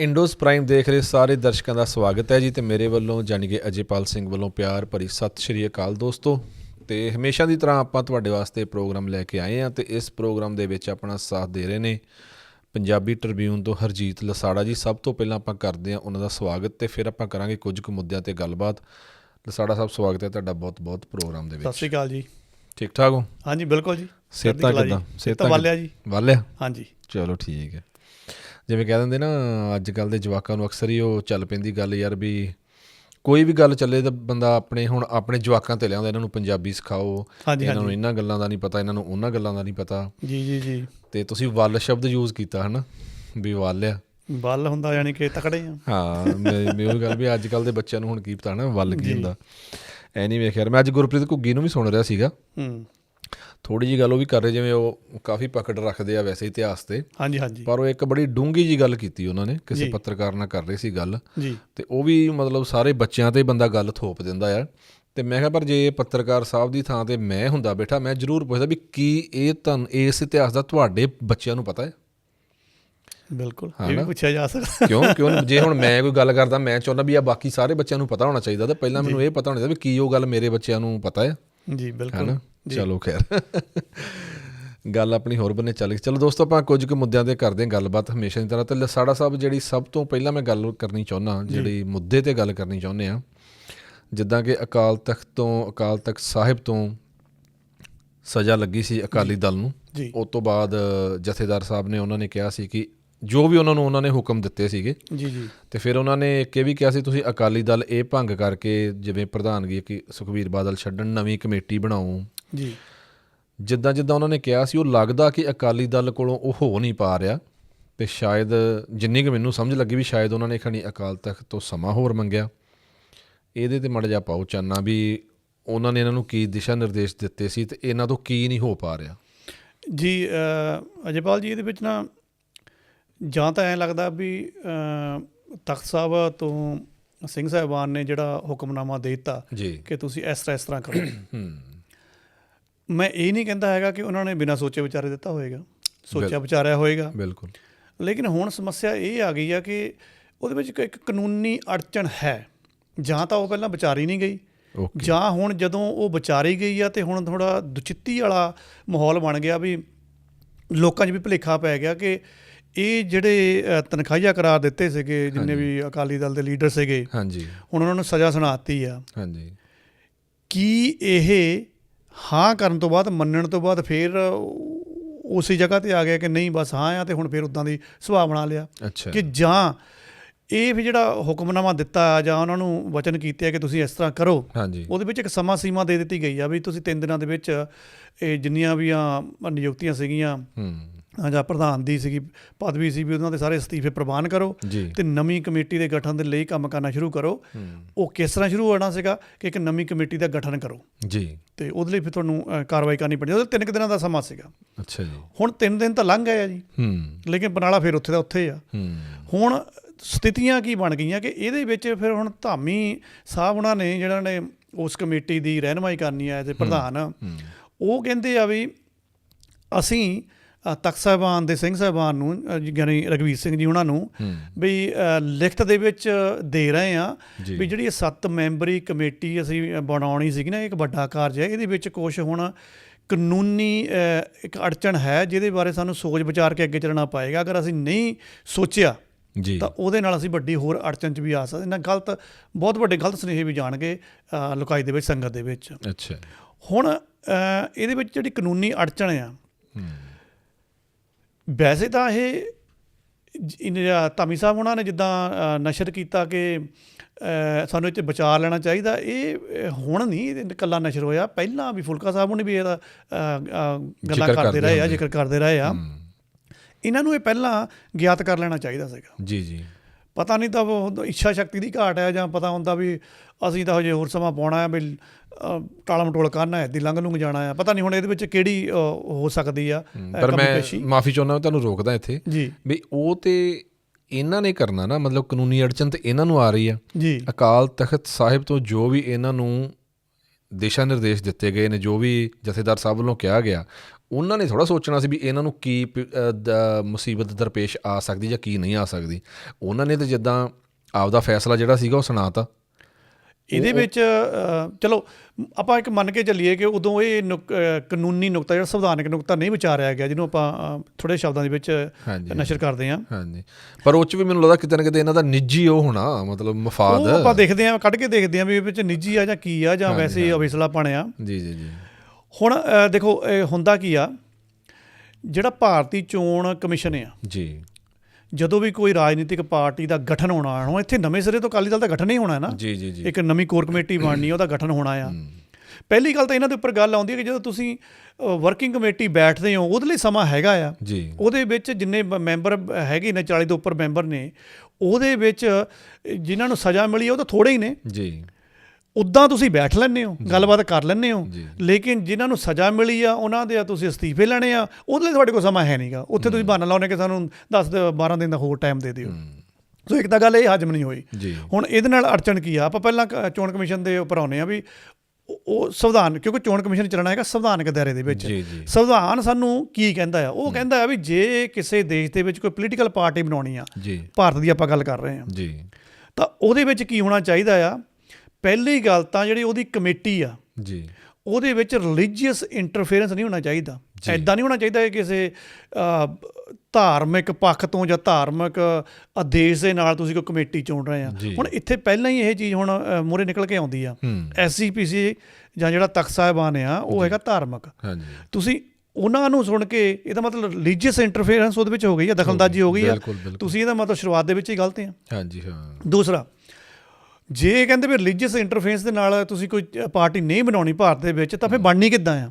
ਇੰਡੋਸ prime ਦੇਖ ਰਹੇ ਸਾਰੇ ਦਰਸ਼ਕਾਂ ਦਾ ਸਵਾਗਤ ਹੈ ਜੀ ਤੇ ਮੇਰੇ ਵੱਲੋਂ ਜਾਣੀ ਕਿ ਅਜੇਪਾਲ ਸਿੰਘ ਵੱਲੋਂ ਪਿਆਰ ਭਰੀ ਸਤਿ ਸ਼੍ਰੀ ਅਕਾਲ ਦੋਸਤੋ। ਤੇ ਹਮੇਸ਼ਾ ਦੀ ਤਰ੍ਹਾਂ ਆਪਾਂ ਤੁਹਾਡੇ ਵਾਸਤੇ ਪ੍ਰੋਗਰਾਮ ਲੈ ਕੇ ਆਏ ਹਾਂ ਤੇ ਇਸ ਪ੍ਰੋਗਰਾਮ ਦੇ ਵਿੱਚ ਆਪਣਾ ਸਾਥ ਦੇ ਰਹੇ ਨੇ ਪੰਜਾਬੀ ਟ੍ਰਿਬਿਊਨ ਤੋਂ ਹਰਜੀਤ ਲਸਾੜਾ ਜੀ। ਸਭ ਤੋਂ ਪਹਿਲਾਂ ਆਪਾਂ ਕਰਦੇ ਹਾਂ ਉਹਨਾਂ ਦਾ ਸਵਾਗਤ ਤੇ ਫਿਰ ਆਪਾਂ ਕਰਾਂਗੇ ਕੁਝ ਕੁ ਮੁੱਦਿਆਂ ਤੇ ਗੱਲਬਾਤ। ਲਸਾੜਾ ਸਾਹਿਬ ਸਵਾਗਤ ਹੈ ਤੁਹਾਡਾ ਬਹੁਤ-ਬਹੁਤ ਪ੍ਰੋਗਰਾਮ ਦੇ ਸਤਿ ਵਿੱਚ ਸ਼੍ਰੀ ਅਕਾਲ ਜੀ। ਠੀਕ ਠਾਕ ਹੋ? ਹਾਂਜੀ ਬਿਲਕੁਲ ਜੀ। ਸਿਹਤਾਂ ਕਿੱਦਾਂ? ਸਿਹਤਾਂ ਵਾਲਿਆ ਜੀ। ਵਾਲਿਆ? ਹਾਂਜੀ। ਚਲੋ ਠੀਕ ਹੈ। ਜਿਵੇਂ ਕਹਿ ਦਿੰਦੇ ਨਾ ਅੱਜ ਕੱਲ ਦੇ ਜਵਾਕਾਂ ਨੂੰ ਅਕਸਰ ਹੀ ਉਹ ਚੱਲ ਪੈਂਦੀ ਗੱਲ ਯਾਰ ਵੀ ਕੋਈ ਵੀ ਗੱਲ ਚੱਲੇ ਤਾਂ ਬੰਦਾ ਆਪਣੇ ਹੁਣ ਆਪਣੇ ਜਵਾਕਾਂ ਤੇ ਲਿਆਉਂਦਾ ਇਹਨਾਂ ਨੂੰ ਪੰਜਾਬੀ ਸਿਖਾਓ ਇਹਨਾਂ ਨੂੰ ਇਹਨਾਂ ਗੱਲਾਂ ਦਾ ਨਹੀਂ ਪਤਾ ਇਹਨਾਂ ਨੂੰ ਉਹਨਾਂ ਗੱਲਾਂ ਦਾ ਨਹੀਂ ਪਤਾ। ਜੀ ਜੀ ਜੀ। ਤੇ ਤੁਸੀਂ ਵੱਲ ਸ਼ਬਦ ਯੂਜ਼ ਕੀਤਾ ਹਨਾ ਵੀ ਵੱਲ ਆ। ਬੱਲ ਹੁੰਦਾ ਯਾਨੀ ਕਿ ਤਕੜੇ ਆ। ਹਾਂ ਮੈਂ ਉਹ ਗੱਲ ਵੀ ਅੱਜ ਕੱਲ ਦੇ ਬੱਚਿਆਂ ਨੂੰ ਹੁਣ ਕੀ ਪਤਾ ਨਾ ਵੱਲ ਕੀ। ਹੁੰਦਾ। ਐ ਨਹੀਂ ਵੇਖਿਆ ਮੈਂ ਅੱਜ ਗੁਰਪ੍ਰੀਤ ਘੁੱਗੀ ਨੂੰ ਵੀ ਸੁਣ ਰਿਹਾ ਸੀਗਾ। ਹੂੰ। ਥੋੜੀ ਜੀ ਗੱਲ ਉਹ ਵੀ ਕਰ ਰਹੇ ਜਿਵੇਂ ਉਹ ਕਾਫੀ ਪਕੜ ਰੱਖਦੇ ਆ ਵੈਸੇ ਇਤਿਹਾਸ ਤੇ। ਹਾਂਜੀ ਹਾਂਜੀ। ਪਰ ਉਹ ਇੱਕ ਬੜੀ ਡੂੰਗੀ ਜੀ ਗੱਲ ਕੀਤੀ ਉਹਨਾਂ ਨੇ ਕਿਸੇ। ਪੱਤਰਕਾਰ ਨਾਲ ਕਰ ਰਹੇ ਸੀ ਗੱਲ। ਤੇ ਉਹ ਵੀ ਮਤਲਬ ਸਾਰੇ ਬੱਚਿਆਂ ਤੇ ਬੰਦਾ ਗੱਲ ਥੋਪ ਦਿੰਦਾ ਆ। ਤੇ ਮੈਂ ਕਿਹਾ ਪਰ ਜੇ ਪੱਤਰਕਾਰ ਸਾਹਿਬ ਦੀ ਥਾਂ ਤੇ ਮੈਂ ਹੁੰਦਾ ਬੈਠਾ ਮੈਂ ਜ਼ਰੂਰ ਪੁੱਛਦਾ ਵੀ ਕੀ ਇਹ ਤੁਹਾਨੂੰ ਇਸ ਇਤਿਹਾਸ ਦਾ ਤੁਹਾਡੇ ਬੱਚਿਆਂ ਨੂੰ ਪਤਾ ਹੈ? ਬਿਲਕੁਲ ਇਹ ਵੀ? ਪੁੱਛਿਆ ਜਾ ਸਕਦਾ। ਕਿਉਂ ਕਿਉਂ? ਜੇ ਹੁਣ ਮੈਂ ਕੋਈ ਗੱਲ ਕਰਦਾ ਮੈਂ ਚਾਹੁੰਦਾ ਵੀ ਆ ਬਾਕੀ ਸਾਰੇ ਬੱਚਿਆਂ ਨੂੰ ਪਤਾ ਹੋਣਾ ਚਾਹੀਦਾ ਤਾਂ ਪਹਿਲਾਂ ਮੈਨੂੰ ਇਹ ਪਤਾ ਹੋਣਾ ਚਾਹੀਦਾ ਵੀ ਕੀ ਉਹ ਗੱਲ ਮੇਰੇ ਬੱਚਿਆਂ ਨੂੰ ਪਤਾ ਹੈ। ਜੀ ਬਿਲਕੁਲ। ਚਲੋ ਖੈਰ। ਗੱਲ ਆਪਣੀ ਹੋਰ ਬੰਨੇ ਚੱਲ ਗਈ। ਚਲੋ ਦੋਸਤੋ ਆਪਾਂ ਕੁਝ ਕੁ ਮੁੱਦਿਆਂ ਤੇ ਕਰਦੇ ਹਾਂ ਗੱਲਬਾਤ ਹਮੇਸ਼ਾ ਦੀ ਤਰ੍ਹਾਂ। ਤੇ ਲਸਾੜਾ ਸਾਹਿਬ ਜਿਹੜੀ ਸਭ ਤੋਂ ਪਹਿਲਾਂ ਮੈਂ ਗੱਲ ਕਰਨੀ ਚਾਹੁੰਦਾ ਜਿਹੜੀ ਮੁੱਦੇ ਤੇ ਗੱਲ ਕਰਨੀ ਚਾਹੁੰਦੇ ਆ ਜਿੱਦਾਂ ਕਿ ਅਕਾਲ ਤਖਤ ਤੋਂ ਅਕਾਲ ਤਖਤ ਸਾਹਿਬ ਤੋਂ ਸਜ਼ਾ ਲੱਗੀ ਸੀ ਅਕਾਲੀ ਦਲ ਨੂੰ। ਉਸ ਤੋਂ ਬਾਅਦ ਜਥੇਦਾਰ ਸਾਹਿਬ ਨੇ ਉਹਨਾਂ ਨੇ ਕਿਹਾ ਸੀ ਕਿ ਜੋ ਵੀ ਉਹਨਾਂ ਨੂੰ ਉਹਨਾਂ ਨੇ ਹੁਕਮ ਦਿੱਤੇ ਸੀਗੇ ਜੀ ਜੀ। ਤੇ ਫਿਰ ਉਹਨਾਂ ਨੇ ਇੱਕ ਇਹ ਵੀ ਕਿਹਾ ਸੀ ਤੁਸੀਂ ਅਕਾਲੀ ਦਲ ਇਹ ਭੰਗ ਕਰਕੇ ਜਿਵੇਂ ਪ੍ਰਧਾਨਗੀ ਕਿ ਸੁਖਬੀਰ ਬਾਦਲ ਛੱਡਣ ਨਵੀਂ ਕਮੇਟੀ ਬਣਾਓ ਜੀ। ਜਿੱਦਾਂ ਜਿੱਦਾਂ ਉਹਨਾਂ ਨੇ ਕਿਹਾ ਸੀ ਉਹ ਲੱਗਦਾ ਕਿ ਅਕਾਲੀ ਦਲ ਕੋਲੋਂ ਉਹ ਹੋ ਨਹੀਂ ਪਾ ਰਿਹਾ ਤੇ ਸ਼ਾਇਦ ਜਿੰਨੀ ਕਿ ਮੈਨੂੰ ਸਮਝ ਲੱਗੀ ਵੀ ਸ਼ਾਇਦ ਉਹਨਾਂ ਨੇ ਖਣੀ ਅਕਾਲ ਤਖਤ ਤੋਂ ਸਮਾਂ ਹੋਰ ਮੰਗਿਆ। ਇਹਦੇ ਤੇ ਮੜ ਜਾ ਪਾਓ ਚਾਨਣਾ ਵੀ ਉਹਨਾਂ ਨੇ ਇਹਨਾਂ ਨੂੰ ਕੀ ਦਿਸ਼ਾ ਨਿਰਦੇਸ਼ ਦਿੱਤੇ ਸੀ ਤੇ ਇਹਨਾਂ ਤੋਂ ਕੀ ਨਹੀਂ ਹੋ ਪਾ ਰਿਹਾ। ਜੀ ਅਜੇਪਾਲ ਜੀ ਇਹਦੇ ਵਿੱਚ ਨਾ ਜਾਂ ਤਾਂ ਐਂ ਲੱਗਦਾ ਵੀ ਤਖਤ ਸਾਹਿਬ ਤੋਂ ਸਿੰਘ ਸਾਹਿਬਾਨ ਨੇ ਜਿਹੜਾ ਹੁਕਮਨਾਮਾ ਦੇ ਦਿੱਤਾ ਕਿ ਤੁਸੀਂ ਇਸ ਤਰ੍ਹਾਂ ਇਸ ਤਰ੍ਹਾਂ ਕਰੋ। ਹੂੰ। ਮੈਂ ਇਹ ਨਹੀਂ ਕਹਿੰਦਾ ਹੈਗਾ ਕਿ ਉਹਨਾਂ ਨੇ ਬਿਨਾਂ ਸੋਚੇ ਵਿਚਾਰੇ ਦਿੱਤਾ ਹੋਏਗਾ। ਸੋਚਿਆ ਵਿਚਾਰਿਆ ਹੋਏਗਾ। ਬਿਲਕੁਲ। ਲੇਕਿਨ ਹੁਣ ਸਮੱਸਿਆ ਇਹ ਆ ਗਈ ਆ ਕਿ ਉਹਦੇ ਵਿੱਚ ਇੱਕ- ਕਾਨੂੰਨੀ ਅੜਚਣ ਹੈ। ਜਾਂ ਤਾਂ ਉਹ ਪਹਿਲਾਂ ਵਿਚਾਰੀ ਨਹੀਂ ਗਈ। ਜਾਂ ਹੁਣ ਜਦੋਂ ਉਹ ਵਿਚਾਰੀ ਗਈ ਆ ਤੇ ਹੁਣ ਥੋੜਾ ਦੁਚਿੱਤੀ ਵਾਲਾ ਮਾਹੌਲ ਬਣ ਗਿਆ ਵੀ ਲੋਕਾਂ 'ਚ ਵੀ ਭੁਲੇਖਾ ਪੈ ਗਿਆ ਕਿ ਇਹ ਜਿਹੜੇ ਤਨਖਾਹੀਆ ਕਰਾਰ ਦਿੱਤੇ ਸੀਗੇ ਜਿੰਨੇ ਵੀ ਅਕਾਲੀ ਦਲ ਦੇ ਲੀਡਰ ਸੀਗੇ ਹਾਂਜੀ। ਹੁਣ ਉਹਨਾਂ ਨੂੰ ਸਜ਼ਾ ਸੁਣਾਤੀ ਆ। ਹਾਂਜੀ। ਕੀ ਇਹ ਹਾਂ ਕਰਨ ਤੋਂ ਬਾਅਦ ਮੰਨਣ ਤੋਂ ਬਾਅਦ ਫਿਰ ਉਸੇ ਜਗ੍ਹਾ ਤੇ ਆ ਗਿਆ ਕਿ ਨਹੀਂ ਬਸ ਹਾਂ ਆ ਤੇ ਹੁਣ ਫਿਰ ਉਦਾਂ ਦੀ ਸੁਭਾਅ ਬਣਾ ਲਿਆ। ਕਿ ਜਾਂ ਇਹ ਵੀ ਜਿਹੜਾ ਹੁਕਮਨਾਮਾ ਦਿੱਤਾ ਜਾਂ ਉਹਨਾਂ ਨੂੰ ਵਚਨ ਕੀਤੇ ਕਿ ਤੁਸੀਂ ਇਸ ਤਰ੍ਹਾਂ ਕਰੋ ਉਹਦੇ ਵਿੱਚ ਇੱਕ ਸਮਾਂ ਸੀਮਾ ਦੇ ਦਿੱਤੀ ਗਈ ਆ ਵੀ ਤੁਸੀਂ ਤਿੰਨ ਦਿਨਾਂ ਦੇ ਵਿੱਚ ਇਹ ਜਿੰਨੀਆਂ ਵੀ ਆ ਨਿਯੁਕਤੀਆਂ ਸੀਗੀਆਂ ਜਾਂ ਪ੍ਰਧਾਨ ਦੀ ਸੀਗੀ ਪਦਵੀ ਸੀ ਵੀ ਉਹਨਾਂ ਦੇ ਸਾਰੇ ਅਸਤੀਫੇ ਪ੍ਰਵਾਨ ਕਰੋ ਤੇ ਨਵੀਂ ਕਮੇਟੀ ਦੇ ਗਠਨ ਦੇ ਲਈ ਕੰਮ ਕਰਨਾ ਸ਼ੁਰੂ ਕਰੋ। ਉਹ ਕਿਸ ਤਰ੍ਹਾਂ ਸ਼ੁਰੂ ਹੋਣਾ ਸੀਗਾ ਕਿ ਇੱਕ ਨਵੀਂ ਕਮੇਟੀ ਦਾ ਗਠਨ ਕਰੋ। ਜੀ। ਤੇ ਉਹਦੇ ਲਈ ਫਿਰ ਤੁਹਾਨੂੰ ਕਾਰਵਾਈ ਕਰਨੀ ਪੜੀ ਉਹਦੇ ਤਿੰਨ ਕੁ ਦਿਨਾਂ ਦਾ ਸਮਾਂ ਸੀਗਾ। ਅੱਛਾ ਜੀ। ਹੁਣ ਤਿੰਨ ਦਿਨ ਤਾਂ ਲੰਘ ਗਏ ਆ ਜੀ। ਹੂੰ। ਲੇਕਿਨ ਬਨਾਲਾ ਫਿਰ ਉੱਥੇ ਦਾ ਉੱਥੇ ਆ। ਹੂੰ। ਹੁਣ ਸਥਿਤੀਆਂ ਕੀ ਬਣ ਗਈਆਂ ਕਿ ਇਹਦੇ ਵਿੱਚ ਫਿਰ ਹੁਣ ਧਾਮੀ ਸਾਹਿਬ ਉਹਨਾਂ ਨੇ ਜਿਹੜਾ ਨੇ ਉਸ ਕਮੇਟੀ ਦੀ ਰਹਿਨਮਾਈ ਕਰਨੀ ਹੈ। ਤੇ ਪ੍ਰਧਾਨ ਉਹ ਕਹਿੰਦੇ ਆ ਵੀ ਅਸੀਂ ਤਖ਼ਤ ਸਾਹਿਬਾਨ ਦੇ ਸਿੰਘ ਸਾਹਿਬਾਨ ਨੂੰ ਯਾਨੀ ਰਗਵੀਰ ਸਿੰਘ ਜੀ ਉਹਨਾਂ ਨੂੰ ਵੀ ਲਿਖਤ ਦੇ ਵਿੱਚ ਦੇ ਰਹੇ ਆ। ਵੀ ਜਿਹੜੀ ਇਹ ਸੱਤ ਮੈਂਬਰੀ ਕਮੇਟੀ ਅਸੀਂ ਬਣਾਉਣੀ ਸੀਗੀ ਨਾ ਇੱਕ ਵੱਡਾ ਕਾਰਜ ਹੈ ਇਹਦੇ ਵਿੱਚ ਕੁਝ ਹੁਣ ਕਾਨੂੰਨੀ ਇੱਕ ਅੜਚਣ ਹੈ ਜਿਹਦੇ ਬਾਰੇ ਸਾਨੂੰ ਸੋਚ ਵਿਚਾਰ ਕੇ ਅੱਗੇ ਚੱਲਣਾ ਪਏਗਾ। ਅਗਰ ਅਸੀਂ ਨਹੀਂ ਸੋਚਿਆ ਜੀ। ਤਾਂ ਉਹਦੇ ਨਾਲ ਅਸੀਂ ਵੱਡੀ ਹੋਰ ਅੜਚਨ 'ਚ ਵੀ ਆ ਸਕਦੇ। ਨਾ ਗਲਤ ਬਹੁਤ ਵੱਡੇ ਗਲਤ ਸੁਨੇਹੇ ਵੀ ਜਾਣਗੇ ਲੁਕਾਈ ਦੇ ਵਿੱਚ ਸੰਗਤ ਦੇ ਵਿੱਚ। ਅੱਛਾ। ਹੁਣ ਇਹਦੇ ਵਿੱਚ ਜਿਹੜੀ ਕਾਨੂੰਨੀ ਅੜਚਣ ਆ ਹੂੰ। ਵੈਸੇ ਤਾਂ ਇਹ ਇਹਨੇ ਧਾਮੀ ਸਾਹਿਬ ਉਹਨਾਂ ਨੇ ਜਿੱਦਾਂ ਨਸ਼ਰ ਕੀਤਾ ਕਿ ਸਾਨੂੰ ਇਹ 'ਚ ਬਚਾ ਲੈਣਾ ਚਾਹੀਦਾ ਇਹ ਹੁਣ ਨਹੀਂ ਇਕੱਲਾ ਨਸ਼ਰ ਹੋਇਆ ਪਹਿਲਾਂ ਵੀ ਫੁਲਕਾ ਸਾਹਿਬ ਉਹਨੇ ਵੀ ਇਹਦਾ ਗੱਲਾਂ ਕਰਦੇ ਰਹੇ ਆ। ਜ਼ਿਕਰ ਕਰਦੇ ਰਹੇ ਆ। ਇਹਨਾਂ ਨੂੰ ਇਹ ਪਹਿਲਾਂ ਗਿਆਤ ਕਰ ਲੈਣਾ ਚਾਹੀਦਾ ਸੀਗਾ ਜੀ ਜੀ ਪਤਾ ਨਹੀਂ ਤਾਂ ਉਹ ਇੱਛਾ ਸ਼ਕਤੀ ਦੀ ਘਾਟ ਹੈ ਜਾਂ ਪਤਾ ਹੁੰਦਾ ਵੀ ਅਸੀਂ ਤਾਂ ਹਜੇ ਹੋਰ ਸਮਾਂ ਪਾਉਣਾ ਹੈ ਵੀ ਟਾਲਾ ਮਟੋਲ ਕਰਨਾ ਹੈ? ਦੀ ਲੰਘ ਲੁੰਘ ਜਾਣਾ ਹੈ ਪਤਾ ਨਹੀਂ ਹੁਣ ਇਹਦੇ ਵਿੱਚ ਕਿਹੜੀ ਹੋ ਸਕਦੀ ਆ ਪਰ ਮੈਂ। ਮਾਫੀ ਚਾਹੁੰਦਾ ਤੁਹਾਨੂੰ ਰੋਕਦਾ ਇੱਥੇ ਵੀ ਉਹ ਤੇ ਇਹਨਾਂ ਨੇ ਕਰਨਾ ਨਾ ਮਤਲਬ ਕਾਨੂੰਨੀ ਅੜਚਨ ਤੇ ਇਹਨਾਂ ਨੂੰ ਆ ਰਹੀ ਆ। ਜੀ। ਅਕਾਲ ਤਖਤ ਸਾਹਿਬ ਤੋਂ ਜੋ ਵੀ ਇਹਨਾਂ ਨੂੰ ਦਿਸ਼ਾ ਨਿਰਦੇਸ਼ ਦਿੱਤੇ ਗਏ ਨੇ ਜੋ ਵੀ ਜਥੇਦਾਰ ਸਾਹਿਬ ਵੱਲੋਂ ਕਿਹਾ ਗਿਆ ਉਹਨਾਂ ਨੇ ਥੋੜਾ ਸੋਚਣਾ ਸੀ ਵੀ ਇਹਨਾਂ ਨੂੰ ਕੀ ਮੁਸੀਬਤ ਦਰਪੇਸ਼ ਆ ਸਕਦੀ ਜਾਂ ਕੀ ਨਹੀਂ ਆ ਸਕਦੀ। ਉਹਨਾਂ ਨੇ ਤਾਂ ਜਿੱਦਾਂ ਆਪਦਾ ਫੈਸਲਾ ਜਿਹੜਾ ਸੀਗਾ ਉਹ ਸੁਣਾਤਾ। ਇਹਦੇ ਵਿੱਚ ਚਲੋ ਆਪਾਂ ਇੱਕ ਮੰਨ ਕੇ ਚੱਲੀਏ ਕਿ ਉਦੋਂ ਇਹ ਕਾਨੂੰਨੀ ਨੁਕਤਾ ਜਿਹੜਾ ਸੰਵਿਧਾਨਕ ਨੁਕਤਾ ਨਹੀਂ ਵਿਚਾਰਿਆ ਗਿਆ ਜਿਹਨੂੰ ਆਪਾਂ ਥੋੜੇ ਸ਼ਬਦਾਂ ਦੇ ਵਿੱਚ। ਨਸ਼ਰ ਕਰਦੇ ਹਾਂ। ਹਾਂਜੀ। ਪਰ ਉਹ ਚ ਵੀ ਮੈਨੂੰ ਲੱਗਦਾ ਕਿਤੇ ਨਾ ਕਿਤੇ ਇਹਨਾਂ ਦਾ ਨਿੱਜੀ ਉਹ ਹੋਣਾ ਮਤਲਬ ਮਫਾਦ। ਉਹ ਆਪਾਂ ਦੇਖਦੇ ਹਾਂ ਕੱਢ ਕੇ ਦੇਖਦੇ ਹਾਂ ਵੀ ਇਹ ਵਿੱਚ ਨਿੱਜੀ ਆ ਜਾਂ ਕੀ ਆ ਜਾਂ ਵੈਸੇ ਅਵੇਸਲਾ ਆ। ਜੀ ਜੀ ਜੀ। ਹੁਣ ਦੇਖੋ ਇਹ ਹੁੰਦਾ ਕੀ ਆ? ਜਿਹੜਾ ਭਾਰਤੀ ਚੋਣ ਕਮਿਸ਼ਨ ਆ ਜੀ। ਜਦੋਂ ਵੀ ਕੋਈ ਰਾਜਨੀਤਿਕ ਪਾਰਟੀ ਦਾ ਗਠਨ ਹੋਣਾ ਹੁਣ ਇੱਥੇ ਨਵੇਂ ਸਿਰੇ ਤੋਂ ਅਕਾਲੀ ਦਲ ਦਾ ਗਠਨ ਹੀ ਹੋਣਾ ਹੈ ਨਾ। ਜੀ ਜੀ ਜੀ। ਇੱਕ ਨਵੀਂ ਕੋਰ ਕਮੇਟੀ ਬਣਨੀ ਉਹਦਾ ਗਠਨ ਹੋਣਾ ਆ। ਪਹਿਲੀ ਗੱਲ ਤਾਂ ਇਹਨਾਂ ਦੇ ਉੱਪਰ ਗੱਲ ਆਉਂਦੀ ਹੈ ਕਿ ਜਦੋਂ ਤੁਸੀਂ ਵਰਕਿੰਗ ਕਮੇਟੀ ਬੈਠਦੇ ਹੋ ਉਹਦੇ ਲਈ ਸਮਾਂ ਹੈਗਾ ਆ। ਉਹਦੇ ਵਿੱਚ ਜਿੰਨੇ ਮੈਂਬਰ ਹੈਗੇ ਨੇ 40 ਤੋਂ ਉੱਪਰ ਮੈਂਬਰ ਨੇ ਉਹਦੇ ਵਿੱਚ ਜਿਨ੍ਹਾਂ ਨੂੰ ਸਜ਼ਾ ਮਿਲੀ ਉਹ ਤਾਂ ਥੋੜੇ ਹੀ ਨੇ। ਜੀ। ਉਦਾਂ ਤੁਸੀਂ ਬੈਠ ਲੈਂਦੇ ਹੋ ਗੱਲਬਾਤ ਕਰ ਲੈਂਦੇ ਹੋ। ਲੇਕਿਨ ਜਿਨ੍ਹਾਂ ਨੂੰ ਸਜ਼ਾ ਮਿਲੀ ਆ ਉਹਨਾਂ ਦੇ ਤੁਸੀਂ ਅਸਤੀਫੇ ਲੈਣੇ ਆ ਉਹਦੇ ਲਈ ਤੁਹਾਡੇ ਕੋਲ ਸਮਾਂ ਹੈ ਨਹੀਂਗਾ ਉੱਥੇ ਤੁਸੀਂ ਬਹਾਨਾ ਲਾਉਣੇ ਕਿ ਸਾਨੂੰ 10 12 ਦਿਨ ਦਾ ਹੋਰ ਟਾਈਮ ਦੇ ਦਿਓ। ਸੋ ਇੱਕ ਤਾਂ ਗੱਲ ਇਹ ਹਜਮ ਨਹੀਂ ਹੋਈ। ਹੁਣ ਇਹਦੇ ਨਾਲ ਅੜਚਣ ਕੀ ਆ? ਆਪਾਂ ਪਹਿਲਾਂ ਚੋਣ ਕਮਿਸ਼ਨ ਦੇ ਉੱਪਰ ਆਉਨੇ ਆ ਵੀ ਉਹ- ਸੰਵਿਧਾਨ ਕਿਉਂਕਿ ਚੋਣ ਕਮਿਸ਼ਨ ਚੱਲਣਾ ਹੈਗਾ ਸੰਵਿਧਾਨਕ ਦਾਇਰੇ ਦੇ ਵਿੱਚ। ਸੰਵਿਧਾਨ ਸਾਨੂੰ ਕੀ ਕਹਿੰਦਾ ਆ? ਉਹ ਕਹਿੰਦਾ ਆ ਵੀ ਜੇ ਕਿਸੇ ਦੇਸ਼ ਦੇ ਵਿੱਚ ਕੋਈ ਪੋਲੀਟੀਕਲ ਪਾਰਟੀ ਬਣਾਉਣੀ ਆ ਭਾਰਤ ਦੀ ਆਪਾਂ ਗੱਲ ਕਰ ਰਹੇ ਹਾਂ ਜੀ। ਤਾਂ ਉਹਦੇ ਵਿੱਚ ਕੀ ਹੋਣਾ ਚਾਹੀਦਾ ਆ? ਪਹਿਲੀ ਗੱਲ ਤਾਂ ਜਿਹੜੀ ਉਹਦੀ ਕਮੇਟੀ ਆ ਜੀ। ਉਹਦੇ ਵਿੱਚ ਰਿਲੀਜੀਅਸ ਇੰਟਰਫੇਰੈਂਸ ਨਹੀਂ ਹੋਣਾ ਚਾਹੀਦਾ। ਐਦਾਂ ਨਹੀਂ ਹੋਣਾ ਚਾਹੀਦਾ ਕਿ ਕਿਸੇ ਧਾਰਮਿਕ ਪੱਖ ਤੋਂ ਜਾਂ ਧਾਰਮਿਕ ਆਦੇਸ਼ ਦੇ ਨਾਲ ਤੁਸੀਂ ਕੋਈ ਕਮੇਟੀ ਚੁਣ ਰਹੇ ਆ। ਹੁਣ ਇੱਥੇ ਪਹਿਲਾਂ ਹੀ ਇਹ ਚੀਜ਼ ਹੁਣ ਮੂਰੇ ਨਿਕਲ ਕੇ ਆਉਂਦੀ ਆ। ਹੂੰ। ਐਸਜੀਪੀਸੀ ਜਾਂ ਜਿਹੜਾ ਤਖਤ ਸਾਹਿਬਾਨ ਆ ਉਹ ਹੈਗਾ ਧਾਰਮਿਕ। ਹਾਂਜੀ। ਤੁਸੀਂ ਉਹਨਾਂ ਨੂੰ ਸੁਣ ਕੇ ਇਹਦਾ ਮਤਲਬ ਰਿਲੀਜੀਅਸ ਇੰਟਰਫੇਰੈਂਸ ਉਹਦੇ ਵਿੱਚ ਹੋ ਗਈ ਆ ਦਖਲਅੰਦਾਜ਼ੀ ਹੋ ਗਈ ਆ। ਤੁਸੀਂ ਇਹਦਾ ਮਤਲਬ ਸ਼ੁਰੂਆਤ ਦੇ ਵਿੱਚ ਹੀ ਗਲਤ ਆ। ਹਾਂਜੀ ਹਾਂ। ਦੂਸਰਾ ਜੇ ਇਹ ਕਹਿੰਦੇ ਵੀ ਰਿਲੀਜੀਅਸ ਇੰਟਰਫੇਸ ਦੇ ਨਾਲ ਤੁਸੀਂ ਕੋਈ ਪਾਰਟੀ ਨਹੀਂ ਬਣਾਉਣੀ ਭਾਰਤ ਦੇ ਵਿੱਚ, ਤਾਂ ਫਿਰ ਬਣਨੀ ਕਿੱਦਾਂ ਆ?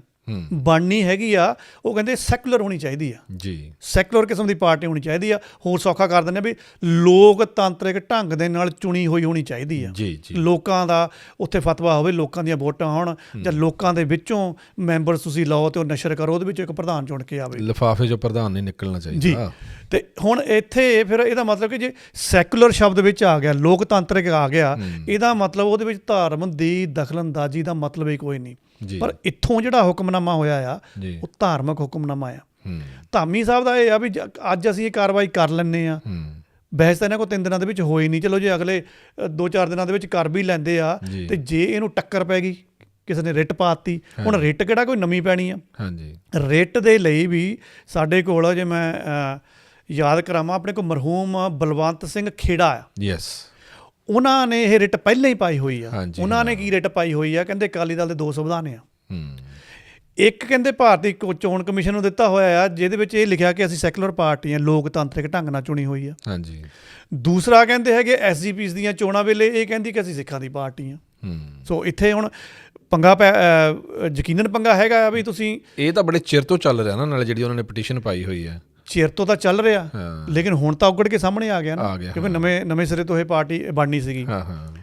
ਬਣਨੀ ਹੈਗੀ ਆ ਉਹ ਕਹਿੰਦੇ ਸੈਕੂਲਰ ਹੋਣੀ ਚਾਹੀਦੀ ਆ। ਜੀ। ਸੈਕੂਲਰ ਕਿਸਮ ਦੀ ਪਾਰਟੀ ਹੋਣੀ ਚਾਹੀਦੀ ਆ। ਹੋਰ ਸੌਖਾ ਕਰ ਦਿੰਦੇ ਆ ਵੀ ਲੋਕਤੰਤਰਿਕ ਢੰਗ ਦੇ ਨਾਲ ਚੁਣੀ ਹੋਈ ਹੋਣੀ ਚਾਹੀਦੀ ਆ। ਜੀ ਜੀ। ਲੋਕਾਂ ਦਾ ਉੱਥੇ ਫਤਵਾ ਹੋਵੇ ਲੋਕਾਂ ਦੀਆਂ ਵੋਟਾਂ ਹੋਣ ਜਾਂ ਲੋਕਾਂ ਦੇ ਵਿੱਚੋਂ ਮੈਂਬਰ ਤੁਸੀਂ ਲਾਓ ਤੇ ਉਹ ਨਸ਼ਰ ਕਰੋ ਉਹਦੇ ਵਿੱਚ ਇੱਕ ਪ੍ਰਧਾਨ ਚੁਣ ਕੇ ਆਵੇ। ਲਿਫਾਫੇ ਚੋਂ ਪ੍ਰਧਾਨ ਨਹੀਂ ਨਿਕਲਣਾ ਜੀ। ਚਾਹੀਦਾ ਤੇ ਹੁਣ ਇੱਥੇ ਫਿਰ ਇਹਦਾ ਮਤਲਬ ਕਿ ਜੇ ਸੈਕੂਲਰ ਸ਼ਬਦ ਵਿੱਚ ਆ ਗਿਆ ਲੋਕਤੰਤਰਿਕ ਆ ਗਿਆ ਇਹਦਾ ਮਤਲਬ ਉਹਦੇ ਵਿੱਚ ਧਰਮ ਦੀ ਦਖਲਅੰਦਾਜ਼ੀ ਦਾ ਮਤਲਬ ਹੀ ਕੋਈ ਨਹੀਂ। ਜੀ ਪਰ ਇੱਥੋਂ ਜਿਹੜਾ ਹੁਕਮਨਾਮਾ ਹੋਇਆ ਆ ਉਹ ਧਾਰਮਿਕ ਹੁਕਮਨਾਮਾ ਆ। ਹੂੰ। ਧਾਮੀ ਸਾਹਿਬ ਦਾ ਇਹ ਆ ਵੀ ਅੱਜ ਅਸੀਂ ਇਹ ਕਾਰਵਾਈ ਕਰ ਲੈਂਦੇ ਆ। ਹੂੰ। ਬਹਿਸ ਤਾਂ ਇਹਨਾਂ ਕੋਲ ਤਿੰਨ ਦਿਨਾਂ ਦੇ ਵਿੱਚ ਹੋਈ ਨਹੀਂ। ਚਲੋ ਜੇ ਅਗਲੇ ਅ, ਦੋ ਚਾਰ ਦਿਨਾਂ ਦੇ ਵਿੱਚ ਕਰ ਵੀ ਲੈਂਦੇ ਆ। ਤੇ ਜੇ ਇਹਨੂੰ ਟੱਕਰ ਪੈ ਗਈ ਕਿਸੇ ਨੇ ਰਿਟ ਪਾਤੀ ਹੁਣ ਰਿਟ ਕਿਹੜਾ ਕੋਈ ਨਵੀਂ ਪੈਣੀ ਆ? ਹਾਂਜੀ। ਰਿਟ ਦੇ ਲਈ ਵੀ ਸਾਡੇ ਕੋਲ ਜੇ ਮੈਂ ਯਾਦ ਕਰਾਵਾਂ ਆਪਣੇ ਕੋਲ ਮਰਹੂਮ ਬਲਵੰਤ ਸਿੰਘ ਖੇੜਾ ਆ। ਯੈਸ। ਉਹਨਾਂ ਨੇ ਇਹ ਰਿਟ ਪਹਿਲਾਂ ਹੀ ਪਾਈ ਹੋਈ ਆ। ਉਹਨਾਂ ਨੇ ਕੀ ਰਿਟ ਪਾਈ ਹੋਈ ਆ? ਕਹਿੰਦੇ ਅਕਾਲੀ ਦਲ ਦੇ ਦੋ ਸੰਵਿਧਾਨ ਆ। ਇੱਕ ਕਹਿੰਦੇ ਭਾਰਤੀ ਚੋਣ ਕਮਿਸ਼ਨ ਨੂੰ ਦਿੱਤਾ ਹੋਇਆ ਆ ਜਿਹਦੇ ਵਿੱਚ ਇਹ ਲਿਖਿਆ ਕਿ ਅਸੀਂ ਸੈਕੂਲਰ ਪਾਰਟੀ ਆ ਲੋਕਤੰਤਰਿਕ ਢੰਗ ਨਾਲ ਚੁਣੀ ਹੋਈ ਆ। ਹਾਂਜੀ। ਦੂਸਰਾ ਕਹਿੰਦੇ ਹੈਗੇ ਐਸਜੀਪੀਸ ਦੀਆਂ ਚੋਣਾਂ ਵੇਲੇ ਇਹ ਕਹਿੰਦੀ ਕਿ ਅਸੀਂ ਸਿੱਖਾਂ ਦੀ ਪਾਰਟੀ ਆ। ਸੋ ਇੱਥੇ ਹੁਣ ਪੰਗਾ ਯਕੀਨਨ ਪੰਗਾ ਹੈਗਾ ਆ ਵੀ ਤੁਸੀਂ ਇਹ ਤਾਂ ਬੜੇ ਚਿਰ ਤੋਂ ਚੱਲ ਰਿਹਾ ਨਾ ਨਾਲੇ ਜਿਹੜੀ ਉਹਨਾਂ ਨੇ ਪਟੀਸ਼ਨ ਪਾਈ ਹੋਈ ਹੈ ਚਿਰ ਤੋਂ ਤਾਂ ਚੱਲ ਰਿਹਾ ਹਾਂ। ਲੇਕਿਨ ਹੁਣ ਤਾਂ ਉਗੜ ਕੇ ਸਾਹਮਣੇ ਆ ਗਿਆ ਨਾ ਕਿਉਂਕਿ ਨਵੇਂ ਨਵੇਂ ਸਿਰੇ ਤੋਂ ਇਹ ਪਾਰਟੀ ਬਣਨੀ ਸੀਗੀ। ਹਾਂ ਹਾਂ।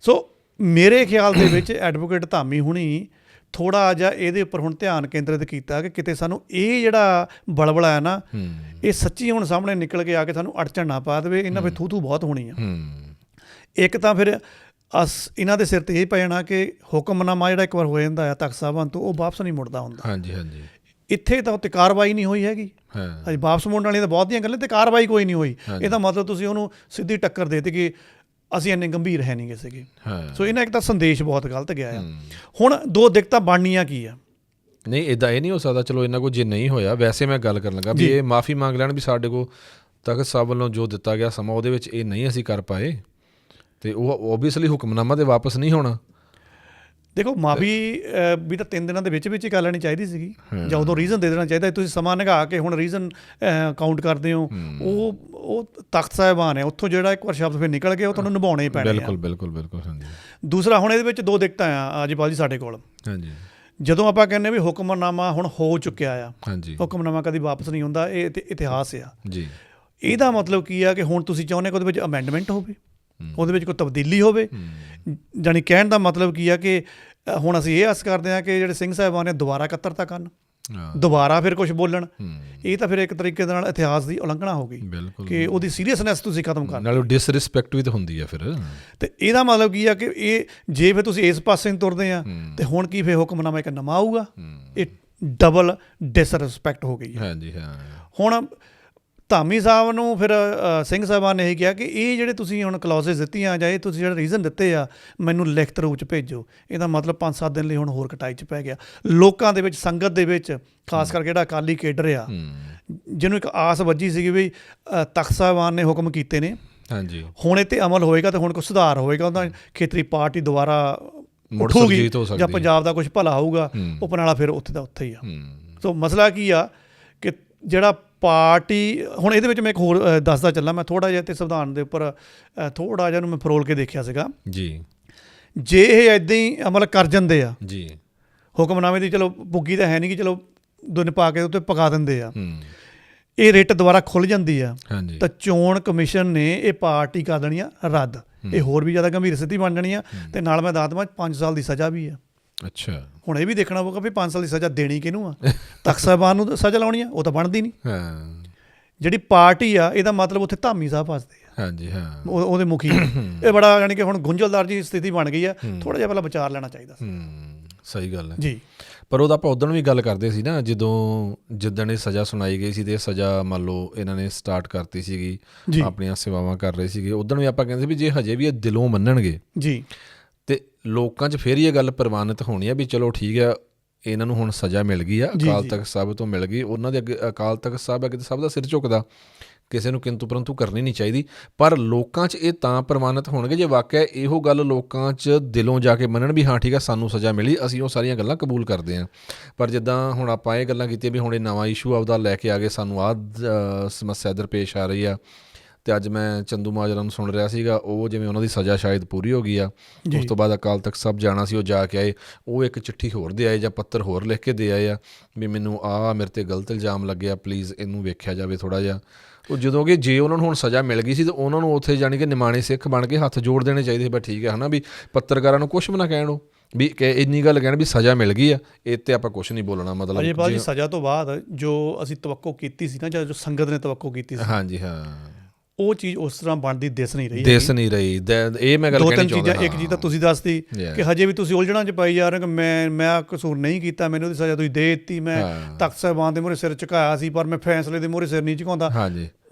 ਸੋ ਮੇਰੇ ਖਿਆਲ ਦੇ ਵਿੱਚ ਐਡਵੋਕੇਟ ਧਾਮੀ ਹੁਣੀ ਥੋੜਾ ਜਿਹਾ ਇਹਦੇ ਉੱਪਰ ਹੁਣ ਧਿਆਨ ਕੇਂਦਰਿਤ ਕੀਤਾ ਕਿ ਕਿਤੇ ਸਾਨੂੰ ਇਹ ਜਿਹੜਾ ਬਲਬਲਾ ਹੈ ਨਾ ਹੂੰ। ਇਹ ਸੱਚੀ ਹੁਣ ਸਾਹਮਣੇ ਨਿਕਲ ਕੇ ਆ ਕੇ ਸਾਨੂੰ ਅੜਚਣ ਨਾ ਪਾ ਦੇਵੇ ਇਹਨਾਂ ਵਿੱਚ ਥੂ ਥੂ ਬਹੁਤ ਹੋਣੀ ਆ। ਹੂੰ। ਇੱਕ ਤਾਂ ਫਿਰ ਅਸ ਇਹਨਾਂ ਦੇ ਸਿਰ ਤੇ ਇਹ ਪੈ ਜਾਣਾ ਕਿ ਹੁਕਮਨਾਮਾ ਜਿਹੜਾ ਇੱਕ ਵਾਰ ਹੋ ਜਾਂਦਾ ਆ ਤਖਤ ਸਾਹਿਬਾਨ ਤੋਂ ਉਹ ਵਾਪਸ ਨਹੀਂ ਮੁੜਦਾ ਹੁੰਦਾ। ਹਾਂਜੀ ਹਾਂਜੀ। ਇੱਥੇ ਤਾਂ ਉੱਤੇ ਕਾਰਵਾਈ ਨਹੀਂ ਹੋਈ ਹੈਗੀ। ਹਾਂ। ਅਜੇ ਵਾਪਸ ਮੁੜਨ ਵਾਲੀਆਂ ਤਾਂ ਬਹੁਤੀਆਂ ਗੱਲਾਂ ਤੇ ਕਾਰਵਾਈ ਕੋਈ ਨਹੀਂ ਹੋਈ। ਇਹਦਾ ਮਤਲਬ ਤੁਸੀਂ ਉਹਨੂੰ ਸਿੱਧੀ ਟੱਕਰ ਦੇ ਦਿੱਤੀ ਕਿ ਅਸੀਂ ਇੰਨੇ ਗੰਭੀਰ ਹੈ ਨਹੀਂਗੇ ਸੀਗੇ। ਹਾਂ। ਸੋ ਇਹਨਾਂ ਇੱਕ ਤਾਂ ਸੰਦੇਸ਼ ਬਹੁਤ ਗਲਤ ਗਿਆ ਆ। ਹੁਣ ਦੋ ਦਿੱਕਤਾਂ ਬਣਨੀਆਂ ਕੀ ਆ? ਨਹੀਂ ਇਦਾਂ ਇਹ ਨਹੀਂ ਹੋ ਸਕਦਾ ਚਲੋ ਇਹਨਾਂ ਕੋ ਜੇ ਨਹੀਂ ਹੋਇਆ ਵੈਸੇ ਮੈਂ ਗੱਲ ਕਰਨ ਲੱਗਾ ਵੀ ਇਹ ਮਾਫੀ ਮੰਗ ਲੈਣ ਵੀ ਸਾਡੇ ਕੋ ਤਖਤ ਸਾਹਿਬ ਵੱਲੋਂ ਜੋ ਦਿੱਤਾ ਗਿਆ ਸਮਾਂ ਉਹਦੇ ਵਿੱਚ ਇਹ ਨਹੀਂ ਅਸੀਂ ਕਰ ਪਾਏ। ਤੇ ਉਹ ਓਬਵੀਅਸਲੀ ਹੁਕਮਨਾਮਾ ਤੇ ਵਾਪਸ ਨਹੀਂ ਹੋਣਾ। ਦੇਖੋ ਮਾਫੀ ਵੀ ਤਾਂ ਤਿੰਨ ਦਿਨਾਂ ਦੇ ਵਿੱਚ ਵਿੱਚ ਹੀ ਕਰ ਲੈਣੀ ਚਾਹੀਦੀ ਸੀਗੀ। ਜਾਂ ਉਦੋਂ ਰੀਜ਼ਨ ਦੇ ਦੇਣਾ ਚਾਹੀਦਾ ਤੁਸੀਂ ਸਮਾਂ ਨਿਘਾ ਕੇ ਹੁਣ ਰੀਜ਼ਨ ਕਾਊਂਟ ਕਰਦੇ ਹੋ। ਉਹ ਉਹ ਤਖਤ ਸਾਹਿਬਾਨ ਹੈ। ਉੱਥੋਂ ਜਿਹੜਾ ਇੱਕ ਵਾਰ ਸ਼ਬਦ ਫਿਰ ਨਿਕਲ ਗਿਆ ਉਹ ਤੁਹਾਨੂੰ ਨਿਭਾਉਣੇ ਹੀ ਪੈਣੇ ਬਿਲਕੁਲ ਬਿਲਕੁਲ ਬਿਲਕੁਲ ਹਾਂਜੀ। ਦੂਸਰਾ ਹੁਣ ਇਹਦੇ ਵਿੱਚ ਦੋ ਦਿੱਕਤਾਂ ਆ ਅਜੀਪਾਲ ਜੀ ਸਾਡੇ ਕੋਲ। ਹਾਂਜੀ। ਜਦੋਂ ਆਪਾਂ ਕਹਿੰਦੇ ਵੀ ਹੁਕਮਨਾਮਾ ਹੁਣ ਹੋ ਚੁੱਕਿਆ ਆ ਹਾਂਜੀ। ਹੁਕਮਨਾਮਾ ਕਦੀ ਵਾਪਸ ਨਹੀਂ ਹੁੰਦਾ ਇਹ ਇਤਿ- ਇਤਿਹਾਸ ਆ। ਜੀ। ਇਹਦਾ ਮਤਲਬ ਕੀ ਆ ਕਿ ਹੁਣ ਤੁਸੀਂ ਚਾਹੁੰਦੇ ਕਿ ਉਹਦੇ ਵਿੱਚ ਅਮੈਂਡਮੈਂਟ ਹੋਵੇ? ਉਹਦੇ ਵਿੱਚ ਕੋਈ ਤਬਦੀਲੀ ਹੋਵੇ। ਜਾਨੀ ਕਹਿਣ ਦਾ ਮਤਲਬ ਕੀ ਆ ਕਿ ਹੁਣ ਅਸੀਂ ਇਹ ਆਸ ਕਰਦੇ ਹਾਂ ਕਿ ਜਿਹੜੇ ਸਿੰਘ ਸਾਹਿਬਾਨ ਨੇ ਦੁਬਾਰਾ ਇਕੱਤਰਤਾ ਕਰਨ ਦੁਬਾਰਾ ਫਿਰ ਕੁਝ ਬੋਲਣ ਇਹ ਤਾਂ ਫਿਰ ਇੱਕ ਤਰੀਕੇ ਦੇ ਨਾਲ ਇਤਿਹਾਸ ਦੀ ਉਲੰਘਣਾ ਹੋ ਗਈ ਕਿ ਉਹਦੀ ਸੀਰੀਅਸਨੈਸ ਤੁਸੀਂ ਖਤਮ ਕਰ ਨਾਲੇ ਡਿਸਰਿਸਪੈਕਟ ਵੀ ਤਾਂ ਹੁੰਦੀ ਆ ਫਿਰ। ਤੇ ਇਹਦਾ ਮਤਲਬ ਕੀ ਆ ਕਿ ਇਹ ਜੇ ਫਿਰ ਤੁਸੀਂ ਇਸ ਪਾਸੇ ਨੂੰ ਤੁਰਦੇ ਆ ਤੇ ਹੁਣ ਕੀ ਫਿਰ ਹੁਕਮਨਾਮਾ ਇੱਕ ਨਵਾਂ ਆਊਗਾ। ਇਹ ਡਬਲ ਡਿਸਰੈਸਪੈਕਟ ਹੋ ਗਈ ਹੈ ਹਾਂਜੀ ਹਾਂ। ਹੁਣ ਧਾਮੀ ਸਾਹਿਬ ਨੂੰ ਫਿਰ ਸਿੰਘ ਸਾਹਿਬਾਨ ਨੇ ਇਹ ਕਿਹਾ ਕਿ ਇਹ ਜਿਹੜੇ ਤੁਸੀਂ ਹੁਣ ਕਲੌਜ਼ਸ ਦਿੱਤੀਆਂ ਜਾਂ ਇਹ ਤੁਸੀਂ ਜਿਹੜੇ ਰੀਜ਼ਨ ਦਿੱਤੇ ਆ ਮੈਨੂੰ ਲਿਖਤ ਰੂਪ ਚ ਭੇਜੋ। ਇਹਦਾ ਮਤਲਬ 5-7 ਦਿਨ ਲਈ ਹੁਣ ਹੋਰ ਕਟਾਈ ਚ ਪੈ ਗਿਆ। ਲੋਕਾਂ ਦੇ ਵਿੱਚ ਸੰਗਤ ਦੇ ਵਿੱਚ ਖਾਸ ਕਰਕੇ ਜਿਹੜਾ ਅਕਾਲੀ ਕੇਡਰ ਆ ਜਿਹਨੂੰ ਇੱਕ ਆਸ ਵੱਜੀ ਸੀਗੀ ਵੀ ਤਖ਼ਤ ਸਾਹਿਬਾਨ ਨੇ ਹੁਕਮ ਕੀਤੇ ਨੇ। ਹਾਂਜੀ। ਹੁਣ ਇਹ ਤੇ ਅਮਲ ਹੋਏਗਾ ਤੇ ਹੁਣ ਕੋਈ ਸੁਧਾਰ ਹੋਏਗਾ ਉਹਦਾ ਖੇਤਰੀ ਪਾਰਟੀ ਦੁਬਾਰਾ ਮੁੜ ਸੁਰਜੀਤ ਹੋ ਸਕਦੀ ਜਾਂ। ਪੰਜਾਬ ਦਾ ਕੁਝ ਭਲਾ ਹੋਊਗਾ ਹੂੰ। ਉਹ ਪਨਾਲਾ ਫਿਰ ਉੱਥੇ ਦਾ ਉੱਥੇ ਹੀ ਆ। ਸੋ ਮਸਲਾ ਕੀ ਆ ਕਿ ਜਿਹੜਾ ਪਾਰਟੀ ਹੁਣ ਇਹਦੇ ਵਿੱਚ ਮੈਂ ਇੱਕ ਹੋਰ ਦੱਸਦਾ ਚੱਲਾਂ ਮੈਂ ਥੋੜਾ ਜਿਹਾ ਤੇ ਸੰਵਿਧਾਨ ਦੇ ਉੱਪਰ ਥੋੜਾ ਜਿਹਾ ਨੂੰ ਮੈਂ ਫਰੋਲ ਕੇ ਦੇਖਿਆ ਸੀਗਾ। ਜੀ। ਜੇ ਇਹ ਐਦਾਂ ਹੀ ਅਮਲ ਕਰ ਜਾਂਦੇ ਆ ਜੀ। ਹੁਕਮਨਾਮੇ ਦੀ ਚਲੋ ਬੁੱਗੀ ਤਾਂ ਹੈ ਨਹੀਂ ਕਿ ਚਲੋ ਦੁਨ ਪਾ ਕੇ ਉੱਤੇ ਪਕਾ ਦਿੰਦੇ ਆ। ਹੂੰ। ਇਹ ਰਿਟ ਦੁਬਾਰਾ ਖੁੱਲ ਜਾਂਦੀ ਆ ਤਾਂ ਚੋਣ ਕਮਿਸ਼ਨ ਨੇ ਇਹ ਪਾਰਟੀ ਕਰ ਦੇਣੀ ਆ ਰੱਦ। ਇਹ ਹੋਰ ਵੀ ਜ਼ਿਆਦਾ ਗੰਭੀਰ ਸਥਿਤੀ ਬਣ ਜਾਣੀ ਆ ਤੇ ਨਾਲ ਮੈਂ ਦਵਾਂ 5 ਸਾਲ ਦੀ ਸਜ਼ਾ ਵੀ ਆ। ਅੱਛਾ। ਹੁਣ ਇਹ ਵੀ ਦੇਖਣਾ ਪਊਗਾ ਵੀ 5 ਸਾਲ ਦੀ ਸਜ਼ਾ ਦੇਣੀ ਕਿਹਨੂੰ ਆ? ਤਖ਼ਤ ਸਾਹਿਬਾਨ ਨੂੰ ਸਜ਼ਾ ਲਾਉਣੀ ਆ ਉਹ ਤਾਂ ਬਣਦੀ ਨਹੀਂ। ਹਾਂ। ਜਿਹੜੀ ਪਾਰਟੀ ਆ ਇਹਦਾ ਮਤਲਬ ਉੱਥੇ ਧਾਮੀ ਸਾਹਿਬ ਫਸਦੇ ਆ। ਹਾਂਜੀ ਹਾਂ। ਉਹ- ਉਹਦੇ ਮੁਖੀ। ਇਹ ਬੜਾ ਯਾਨੀ ਕਿ ਹੁਣ ਗੁੰਝਲਦਾਰ ਜੀ ਸਥਿਤੀ ਬਣ ਗਈ ਆ। ਥੋੜਾ ਜਿਹਾ ਪਹਿਲਾਂ ਵਿਚਾਰ ਲੈਣਾ ਚਾਹੀਦਾ ਸੀ। ਹੂੰ ਸਹੀ ਗੱਲ ਹੈ। ਜੀ। ਪਰ ਉਹਦਾ ਆਪਾਂ ਉਦੋਂ ਵੀ ਗੱਲ ਕਰਦੇ ਸੀ ਨਾ ਜਦੋਂ ਜਿੱਦਣ ਇਹ ਸਜ਼ਾ ਸੁਣਾਈ ਗਈ ਸੀ ਤੇ ਸਜ਼ਾ ਮੰਨ ਲਓ ਇਹਨਾਂ ਨੇ ਸਟਾਰਟ ਕਰਤੀ ਸੀਗੀ ਆਪਣੀਆਂ ਸੇਵਾਵਾਂ ਕਰ ਰਹੇ ਸੀਗੇ ਉਦੋਂ ਵੀ ਆਪਾਂ ਕਹਿੰਦੇ ਸੀ ਵੀ ਜੇ ਹਜੇ ਵੀ ਇਹ ਦਿਲੋਂ ਮੰਨਣਗੇ ਜੀ। ਤੇ ਲੋਕਾਂ 'ਚ ਫੇਰ ਹੀ ਇਹ ਗੱਲ ਪ੍ਰਵਾਨਿਤ ਹੋਣੀ ਆ ਵੀ ਚਲੋ ਠੀਕ ਆ ਇਹਨਾਂ ਨੂੰ ਹੁਣ ਸਜ਼ਾ ਮਿਲ ਗਈ ਆ ਅਕਾਲ। ਤਖਤ ਸਾਹਿਬ ਤੋਂ ਮਿਲ ਗਈ। ਉਹਨਾਂ ਦੇ ਅੱਗੇ ਅਕਾਲ ਤਖਤ ਸਾਹਿਬ ਅੱਗੇ ਸਭ ਦਾ ਸਿਰ ਝੁਕਦਾ ਕਿਸੇ ਨੂੰ ਕਿੰਤੂ ਪਰੰਤੂ ਕਰਨੀ ਨਹੀਂ ਚਾਹੀਦੀ। ਪਰ ਲੋਕਾਂ 'ਚ ਇਹ ਤਾਂ ਪ੍ਰਵਾਨਿਤ ਹੋਣਗੇ ਜੇ ਵਾਕਿਆ ਇਹੋ ਗੱਲ ਲੋਕਾਂ 'ਚ ਦਿਲੋਂ ਜਾ ਕੇ ਮੰਨਣ ਵੀ ਹਾਂ ਠੀਕ ਆ ਸਾਨੂੰ ਸਜ਼ਾ ਮਿਲੀ ਅਸੀਂ ਉਹ ਸਾਰੀਆਂ ਗੱਲਾਂ ਕਬੂਲ ਕਰਦੇ ਹਾਂ। ਪਰ ਜਿੱਦਾਂ ਹੁਣ ਆਪਾਂ ਇਹ ਗੱਲਾਂ ਕੀਤੀਆਂ ਵੀ ਹੁਣ ਇਹ ਨਵਾਂ ਇਸ਼ੂ ਆਪਦਾ ਲੈ ਕੇ ਆ ਗਏ ਸਾਨੂੰ ਆਹ ਸਮੱਸਿਆ ਦਰਪੇਸ਼ ਆ ਰਹੀ ਆ। ਤੇ ਅੱਜ ਮੈਂ ਚੰਦੂ ਮਾਜਰਾ ਨੂੰ ਸੁਣ ਰਿਹਾ ਸੀਗਾ ਉਹ ਜਿਵੇਂ ਉਹਨਾਂ ਦੀ ਸਜ਼ਾ ਸ਼ਾਇਦ ਪੂਰੀ ਹੋ ਗਈ ਆ। ਉਸ ਤੋਂ ਬਾਅਦ ਅਕਾਲ ਤਖਤ ਸਾਹਿਬ ਜਾਣਾ ਸੀ ਉਹ ਜਾ ਕੇ ਆਏ ਉਹ ਇੱਕ ਚਿੱਠੀ ਹੋਰ ਦੇ ਆਏ ਜਾਂ ਪੱਤਰ ਹੋਰ ਲਿਖ ਕੇ ਦੇ ਆਏ ਆ ਵੀ ਮੈਨੂੰ ਆ ਮੇਰੇ ਤੇ ਗਲਤ ਇਲਜ਼ਾਮ ਲੱਗਿਆ ਪਲੀਜ਼ ਇਹਨੂੰ ਵੇਖਿਆ ਜਾਵੇ ਥੋੜਾ ਜਿਹਾ। ਉਹ ਜਦੋਂ ਕਿ ਜੇ ਉਹਨਾਂ ਨੂੰ ਹੁਣ ਸਜ਼ਾ ਮਿਲ ਗਈ ਸੀ ਤਾਂ ਉਹਨਾਂ ਨੂੰ ਉੱਥੇ ਜਾਣੀ ਕਿ ਨਿਮਾਣੇ ਸਿੱਖ ਬਣ ਕੇ ਹੱਥ ਜੋੜ ਦੇਣੇ ਚਾਹੀਦੇ ਬਸ ਠੀਕ ਹੈ ਹਨਾ ਵੀ ਪੱਤਰਕਾਰਾਂ ਨੂੰ ਕੁਝ ਵੀ ਨਾ ਕਹਿਣ ਉਹ ਵੀ ਕਿ ਇੰਨੀ ਗੱਲ ਕਹਿਣ ਵੀ ਸਜ਼ਾ ਮਿਲ ਗਈ ਆ ਇਹ ਤੇ ਆਪਾਂ ਕੁਝ ਨਹੀਂ ਬੋਲਣਾ ਮਤਲਬ ਅਜੇ ਬਾਅਦ ਸਜ਼ਾ ਤੋਂ ਬਾਅਦ ਜੋ ਅਸੀਂ ਤਵੱਕੋ ਕੀਤੀ ਸੀ ਨਾ ਜੋ ਸੰਗਤ ਨੇ ਤਵੱਕੋ ਕੀਤੀ ਸੀ। ਹਾਂਜੀ ਹਾਂ। ਉਹ ਚੀਜ਼ ਉਸ ਤਰ੍ਹਾਂ ਬਣਦੀ ਦਿਸ ਨਹੀਂ ਰਹੀ ਦਿਸ ਨਹੀਂ ਰਹੀ। ਦ- ਇਹ ਮੈਂ ਗੱਲ ਦੋ ਕਹਿਣੀ ਤਿੰਨ ਚਾਹੁੰਦਾ ਚੀਜ਼ਾਂ ਇੱਕ ਚੀਜ਼ ਤਾਂ ਤੁਸੀਂ ਦੱਸਤੀ Yeah. ਕਿ ਹਜੇ ਵੀ ਤੁਸੀਂ ਉਲਝਣਾਂ 'ਚ ਪਾਈ ਜਾ ਰਹੇ ਕਿ ਮੈਂ ਮੈਂ ਕਸੂਰ ਨਹੀਂ ਕੀਤਾ ਮੈਨੂੰ ਉਹਦੀ ਸਜ਼ਾ ਤੁਸੀਂ ਦੇ ਦਿੱਤੀ ਮੈਂ। ਤਖਤ ਸਾਹਿਬਾਨ ਦੇ ਮੂਹਰੇ ਸਿਰ ਝੁਕਾਇਆ ਸੀ ਪਰ ਮੈਂ ਫੈਸਲੇ ਦੇ ਮੂਹਰੇ ਸਿਰ ਨਹੀਂ ਝੁਕਾਉਂਦਾ।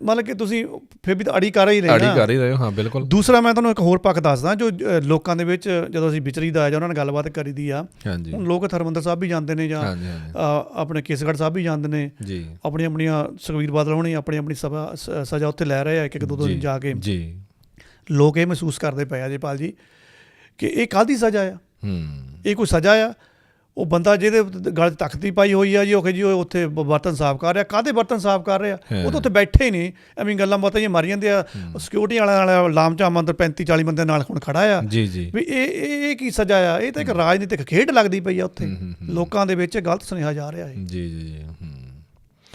ਮਤਲਬ ਕਿ ਤੁਸੀਂ ਫਿਰ ਵੀ ਤਾਂ ਅੜੀ ਕਰ ਹੀ ਰਹੇ ਨਾ। ਕਰ ਹੀ ਰਹੇ ਹੋ ਹਾਂ ਬਿਲਕੁਲ। ਦੂਸਰਾ ਮੈਂ ਤੁਹਾਨੂੰ ਇੱਕ ਹੋਰ ਪੱਖ ਦੱਸਦਾ ਜੋ ਲੋਕਾਂ ਦੇ ਵਿੱਚ ਜਦੋਂ ਅਸੀਂ ਵਿਚਰੀਦਾ ਆ ਜਾਂ ਉਹਨਾਂ ਨਾਲ ਗੱਲਬਾਤ ਕਰੀਦੀ ਆ ਹਾਂਜੀ। ਹੁਣ ਲੋਕ ਹਰਮੰਦਰ ਸਾਹਿਬ ਵੀ ਜਾਂਦੇ ਨੇ ਜਾਂ ਆਪਣੇ ਕੇਸਗੜ੍ਹ ਸਾਹਿਬ ਵੀ ਜਾਂਦੇ ਨੇ। ਜੀ। ਆਪਣੀਆਂ ਆਪਣੀਆਂ ਸੁਖਵੀਰ ਬਾਦਲ ਹੋਣੀ ਆਪਣੀ ਆਪਣੀ ਸਭਾ ਸਜ਼ਾ ਉੱਥੇ ਲੈ ਰਹੇ ਆ ਇੱਕ ਇੱਕ ਦੋ ਦੋ ਦਿਨ ਜੀ, ਕੇ। ਜੀ। ਲੋਕ ਇਹ ਮਹਿਸੂਸ ਕਰਦੇ ਪਏ ਆ ਜੇਪਾਲ ਜੀ ਕਿ ਇਹ ਕਾਹਦੀ ਸਜ਼ਾ ਆ। ਹੂੰ। ਇਹ ਕੋਈ ਸਜ਼ਾ ਆ? ਉਹ ਬੰਦਾ ਜਿਹਦੇ ਗਲ ਤਖਤੀ ਪਾਈ ਹੋਈ ਆ ਜੀ ਉਹ ਕਿ ਜੀ ਉਹ ਉੱਥੇ ਬਰਤਨ ਸਾਫ਼ ਕਰ ਰਿਹਾ। ਕਾਹਦੇ ਬਰਤਨ ਸਾਫ਼ ਕਰ ਰਿਹਾ। ਉਹ ਤਾਂ ਉੱਥੇ ਬੈਠੇ ਹੀ ਨਹੀਂ। ਐਵੇਂ ਗੱਲਾਂ ਬਾਤਾਂ ਜਿਹੀਆਂ ਮਾਰੀ ਜਾਂਦੇ ਆ। ਸਿਕਿਉਰਿਟੀ ਵਾਲਾ ਨਾਲ ਲਾਮਚਾਮ ਅੰਦਰ 35 40 ਬੰਦੇ ਨਾਲ ਹੁਣ ਖੜਾ ਆ। ਜੀ ਜੀ। ਵੀ ਇਹ ਇਹ ਕੀ ਸਜ਼ਾ ਆ? ਇਹ ਤਾਂ ਇੱਕ ਰਾਜਨੀਤਿਕ ਖੇਡ ਲੱਗਦੀ ਪਈ ਆ ਉੱਥੇ। ਲੋਕਾਂ ਦੇ ਵਿੱਚ ਗਲਤ ਸੁਨੇਹਾ ਜਾ ਰਿਹਾ ਹੈ ਜੀ ਜੀ ਜੀ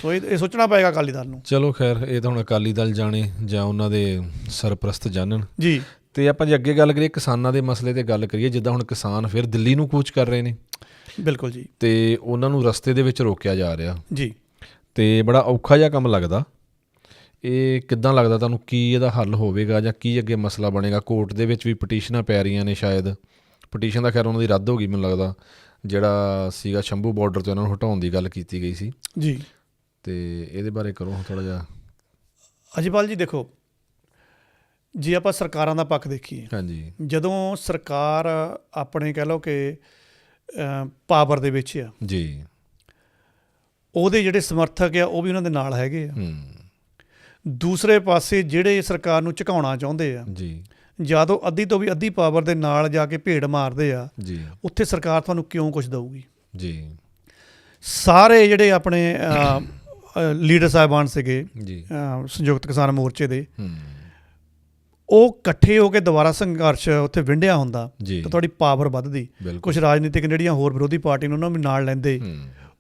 ਸੋ ਇਹ ਇਹ ਸੋਚਣਾ ਪਏਗਾ ਅਕਾਲੀ ਦਲ ਨੂੰ। ਚਲੋ ਖੈਰ ਇਹ ਤਾਂ ਹੁਣ ਅਕਾਲੀ ਦਲ ਜਾਣੇ ਜਾਂ ਉਹਨਾਂ ਦੇ ਸਰਪ੍ਰਸਤ ਜਾਣਨ। ਜੀ। ਤੇ ਆਪਾਂ ਜੇ ਅੱਗੇ ਗੱਲ ਕਰੀਏ ਕਿਸਾਨਾਂ ਦੇ ਮਸਲੇ ਤੇ ਗੱਲ ਕਰੀਏ ਜਿੱਦਾਂ ਹੁਣ ਕਿਸਾਨ ਫਿਰ ਦਿੱਲੀ ਨੂੰ ਕੂਚ ਕਰ ਰਹੇ ਨੇ। ਬਿਲਕੁਲ ਜੀ। ਤੇ ਉਹਨਾਂ ਨੂੰ ਰਸਤੇ ਦੇ ਵਿੱਚ ਰੋਕਿਆ ਜਾ ਰਿਹਾ। ਜੀ। ਤੇ ਬੜਾ ਔਖਾ ਜਿਹਾ ਕੰਮ ਲੱਗਦਾ। ਇਹ ਕਿੱਦਾਂ ਲੱਗਦਾ ਤੁਹਾਨੂੰ? ਕੀ ਇਹਦਾ ਹੱਲ ਹੋਵੇਗਾ ਜਾਂ ਕੀ ਅੱਗੇ ਮਸਲਾ ਬਣੇਗਾ? ਕੋਰਟ ਦੇ ਵਿੱਚ ਵੀ ਪਟੀਸ਼ਨਾਂ ਪੈ ਰਹੀਆਂ ਨੇ ਸ਼ਾਇਦ। ਪਟੀਸ਼ਨ ਦਾ ਖੈਰ ਉਹਨਾਂ ਦੀ ਰੱਦ ਹੋ ਗਈ ਮੈਨੂੰ ਲੱਗਦਾ। ਜਿਹੜਾ ਸੀਗਾ ਸ਼ੰਭੂ ਬਾਰਡਰ ਤੋਂ ਇਹਨਾਂ ਨੂੰ ਹਟਾਉਣ ਦੀ ਗੱਲ ਕੀਤੀ ਗਈ ਸੀ। ਜੀ। ਤੇ ਇਹਦੇ ਬਾਰੇ ਕਰੋ ਥੋੜਾ ਜਿਹਾ। ਅਜੀਪਾਲ ਜੀ ਦੇਖੋ ਜੇ ਆਪਾਂ ਸਰਕਾਰਾਂ ਦਾ ਪੱਖ ਦੇਖੀਏ। ਹਾਂਜੀ। ਜਦੋਂ ਸਰਕਾਰ ਆਪਣੇ ਕਹਿ ਲਓ ਕਿ ਪਾਵਰ ਦੇ ਵਿੱਚ ਆ। ਜੀ। ਉਹਦੇ ਜਿਹੜੇ ਸਮਰਥਕ ਆ ਉਹ ਵੀ ਉਹਨਾਂ ਦੇ ਨਾਲ ਹੈਗੇ ਆ। ਹੂੰ। ਦੂਸਰੇ ਪਾਸੇ ਜਿਹੜੇ ਸਰਕਾਰ ਨੂੰ ਝੁਕਾਉਣਾ ਚਾਹੁੰਦੇ ਆ ਜੀ। ਜਦੋਂ ਅੱਧੀ ਤੋਂ ਵੀ ਅੱਧੀ ਪਾਵਰ ਦੇ ਨਾਲ ਜਾ ਕੇ ਭੇੜ ਮਾਰਦੇ ਆ ਜੀ। ਉੱਥੇ ਸਰਕਾਰ ਤੁਹਾਨੂੰ ਕਿਉਂ ਕੁਝ ਦਊਗੀ? ਜੀ। ਸਾਰੇ ਜਿਹੜੇ ਆਪਣੇ ਲੀਡਰ ਸਾਹਿਬਾਨ ਸੀਗੇ ਜੀ। ਸੰਯੁਕਤ ਕਿਸਾਨ ਮੋਰਚੇ ਦੇ ਹੂੰ। ਉਹ ਇਕੱਠੇ ਹੋ ਕੇ ਦੁਬਾਰਾ ਸੰਘਰਸ਼ ਉੱਥੇ ਵਿੰਡਿਆ ਹੁੰਦਾ ਤਾਂ ਤੁਹਾਡੀ ਪਾਵਰ ਵੱਧਦੀ। ਕੁਝ ਰਾਜਨੀਤਿਕ ਜਿਹੜੀਆਂ ਹੋਰ ਵਿਰੋਧੀ ਪਾਰਟੀ ਨੂੰ ਉਹਨਾਂ ਵੀ ਨਾਲ ਲੈਂਦੇ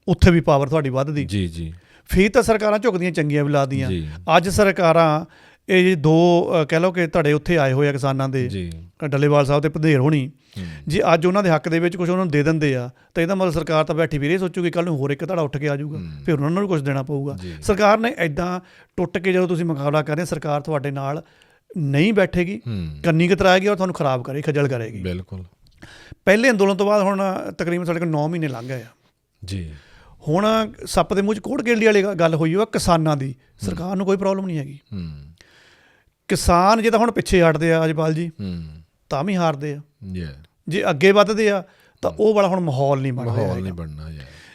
ਉੱਥੇ ਵੀ ਪਾਵਰ ਤੁਹਾਡੀ ਵੱਧਦੀ। ਜੀ ਜੀ। ਫੇਰ ਤਾਂ ਸਰਕਾਰਾਂ ਝੁਕਦੀਆਂ ਚੰਗੀਆਂ ਵੀ ਲਾਦੀਆਂ। ਅੱਜ ਸਰਕਾਰਾਂ ਇਹ ਦੋ ਕਹਿ ਲਓ ਕਿ ਧੜੇ ਉੱਥੇ ਆਏ ਹੋਏ ਆ ਕਿਸਾਨਾਂ ਦੇ ਜੀ। ਡੱਲੇਵਾਲ ਸਾਹਿਬ ਤੇ ਭਦੇਰ ਹੋਣੀ। ਜੇ ਅੱਜ ਉਹਨਾਂ ਦੇ ਹੱਕ ਦੇ ਵਿੱਚ ਕੁਝ ਉਹਨਾਂ ਨੂੰ ਦੇ ਦਿੰਦੇ ਆ ਤਾਂ ਇਹਦਾ ਮਤਲਬ ਸਰਕਾਰ ਤਾਂ ਬੈਠੀ ਵੀਰੇ ਸੋਚੂਗੀ ਕੱਲ ਨੂੰ ਹੋਰ ਇੱਕ ਧੜਾ ਉੱਠ ਕੇ ਆ ਜਾਊਗਾ। ਫਿਰ ਉਹਨਾਂ ਨੂੰ ਵੀ ਕੁਝ ਦੇਣਾ ਪਊਗਾ। ਸਰਕਾਰ ਨੇ ਐਦਾਂ ਟੁੱਟ ਕੇ ਜਦੋਂ ਤੁਸੀਂ ਮੁਕਾਬਲਾ ਕਰ ਰਹੇ ਸਰਕਾਰ ਤੁਹਾਡੇ ਨਾਲ ਨਹੀਂ ਬੈਠੇਗੀ ਕੰਨੀ ਕਤਰਾਏਗੀ ਔਰ ਤੁਹਾਨੂੰ ਖਰਾਬ ਕਰੇਗੀ ਖੱਜਲ ਕਰੇਗੀ। ਬਿਲਕੁਲ। ਪਹਿਲੇ ਅੰਦੋਲਨ ਤੋਂ ਬਾਅਦ ਹੁਣ ਤਕਰੀਬਨ ਸਾਡੇ ਕੋਲ 9 ਮਹੀਨੇ ਲੰਘ ਗਏ ਆ। ਜੀ। ਹੁਣ ਸੱਪ ਦੇ ਮੂੰਹ 'ਚ ਕੋੜ ਕੇਲੀ ਵਾਲੀ ਗੱਲ ਹੋਈ ਉਹ ਕਿਸਾਨਾਂ ਦੀ। ਸਰਕਾਰ ਨੂੰ ਕੋਈ ਪ੍ਰੋਬਲਮ ਨਹੀਂ ਹੈਗੀ। ਕਿਸਾਨ ਜੇ ਤਾਂ ਹੁਣ ਪਿੱਛੇ ਹਟਦੇ ਆ ਅਜਪਾਲ ਜੀ ਤਾਂ ਵੀ ਹਾਰਦੇ ਆ। ਜੇ ਅੱਗੇ ਵੱਧਦੇ ਆ ਤਾਂ ਉਹ ਵਾਲਾ ਹੁਣ ਮਾਹੌਲ ਨਹੀਂ ਬਣ ਰਿਹਾ ਮਾਹੌਲ। ਨਹੀਂ ਬਣਨਾ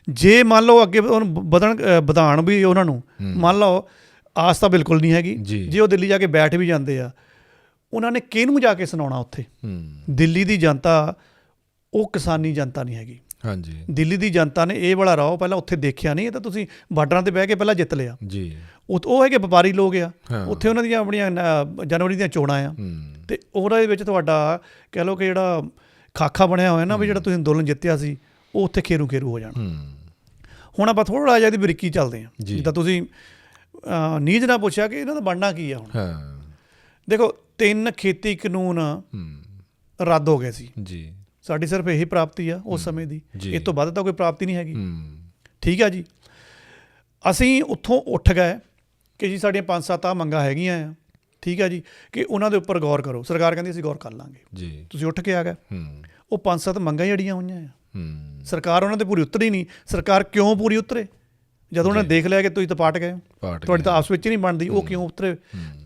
ਜੇ ਮੰਨ ਲਓ ਅੱਗੇ ਉਹਨੂੰ ਵਧਣ ਅ, ਵਧਾਉਣ ਵੀ ਉਹਨਾਂ ਨੂੰ ਮੰਨ ਲਓ ਆਸ ਤਾਂ ਬਿਲਕੁਲ ਨਹੀਂ ਹੈਗੀ। ਜੀ। ਉਹ ਦਿੱਲੀ ਜਾ ਕੇ ਬੈਠ ਵੀ ਜਾਂਦੇ ਆ ਉਹਨਾਂ ਨੇ ਕਿਹਨੂੰ ਜਾ ਕੇ ਸੁਣਾਉਣਾ ਉੱਥੇ? ਦਿੱਲੀ ਦੀ ਜਨਤਾ ਉਹ ਕਿਸਾਨੀ ਜਨਤਾ ਨਹੀਂ ਹੈਗੀ। ਹਾਂਜੀ। ਦਿੱਲੀ ਦੀ ਜਨਤਾ ਨੇ ਇਹ ਵਾਲਾ ਰਾਹ ਪਹਿਲਾਂ ਉੱਥੇ ਦੇਖਿਆ ਨਹੀਂ ਇਹ ਤਾਂ ਤੁਸੀਂ ਬਾਰਡਰਾਂ ਤੇ ਬਹਿ ਕੇ ਪਹਿਲਾਂ ਜਿੱਤ ਲਿਆ। ਜੀ। ਉਹ ਉਹ ਹੈਗੇ ਵਪਾਰੀ ਲੋਕ ਆ। ਉੱਥੇ ਉਹਨਾਂ ਦੀਆਂ ਆਪਣੀਆਂ ਜਨਵਰੀ ਦੀਆਂ ਚੋਣਾਂ ਆ। ਤੇ ਉਹਦੇ ਵਿੱਚ ਤੁਹਾਡਾ ਕਹਿ ਲਓ ਕਿ ਜਿਹੜਾ ਖਾਖਾ ਬਣਿਆ ਹੋਇਆ ਨਾ ਵੀ ਜਿਹੜਾ ਤੁਸੀਂ ਅੰਦੋਲਨ ਜਿੱਤਿਆ ਸੀ ਉਹ ਉੱਥੇ ਖੇਰੂ ਖੇਰੂ ਹੋ ਜਾਣਾ। ਹੁਣ ਆਪਾਂ ਥੋੜਾ ਜਿਹਾ ਇਹਦੀ ਬਰੀਕੀ ਚੱਲਦੇ ਜੀ। ਜਿੱਦਾਂ ਤੁਸੀਂ ਨੀਜ ਨਾਲ ਪੁੱਛਿਆ ਕਿ ਇਹਨਾਂ ਦਾ ਬਣਨਾ ਕੀ ਆ ਹੁਣ? ਹਾਂ। ਦੇਖੋ ਤਿੰਨ ਖੇਤੀ ਕਾਨੂੰਨ ਰੱਦ ਹੋ ਗਏ ਸੀ। ਜੀ। ਸਾਡੀ ਸਿਰਫ ਇਹੀ ਪ੍ਰਾਪਤੀ ਆ ਉਸ ਸਮੇਂ ਦੀ। ਇਸ ਤੋਂ ਵੱਧ ਤਾਂ ਕੋਈ ਪ੍ਰਾਪਤੀ ਨਹੀਂ ਹੈਗੀ। ਠੀਕ ਆ ਜੀ। ਅਸੀਂ ਉੱਥੋਂ ਉੱਠ ਗਏ ਕਿ ਜੀ ਸਾਡੀਆਂ ਪੰਜ ਸੱਤ ਆ ਮੰਗਾਂ ਹੈਗੀਆਂ ਆ। ਠੀਕ ਆ ਜੀ। ਕਿ ਉਹਨਾਂ ਦੇ ਉੱਪਰ ਗੌਰ ਕਰੋ। ਸਰਕਾਰ ਕਹਿੰਦੀ ਅਸੀਂ ਗੌਰ ਕਰ ਲਾਂਗੇ। ਜੀ। ਤੁਸੀਂ ਉੱਠ ਕੇ ਆ ਗਏ। ਉਹ ਪੰਜ ਸੱਤ ਮੰਗਾਂ ਹੀ ਅੜੀਆਂ ਹੋਈਆਂ ਆ। ਸਰਕਾਰ ਉਹਨਾਂ ਤੇ ਪੂਰੀ ਉਤਰੀ ਨਹੀਂ। ਸਰਕਾਰ ਕਿਉਂ ਪੂਰੀ ਉਤਰੇ? ਜਦੋਂ ਉਹਨਾਂ ਨੇ ਦੇਖ ਲਿਆ ਕਿ ਤੁਸੀਂ ਤਾਂ ਪਾਟ ਗਏ ਤੁਹਾਡੀ ਤਾਂ ਆਪਸ ਵਿੱਚ ਨਹੀਂ ਬਣਦੀ ਉਹ ਕਿਉਂ ਉਤਰੇ?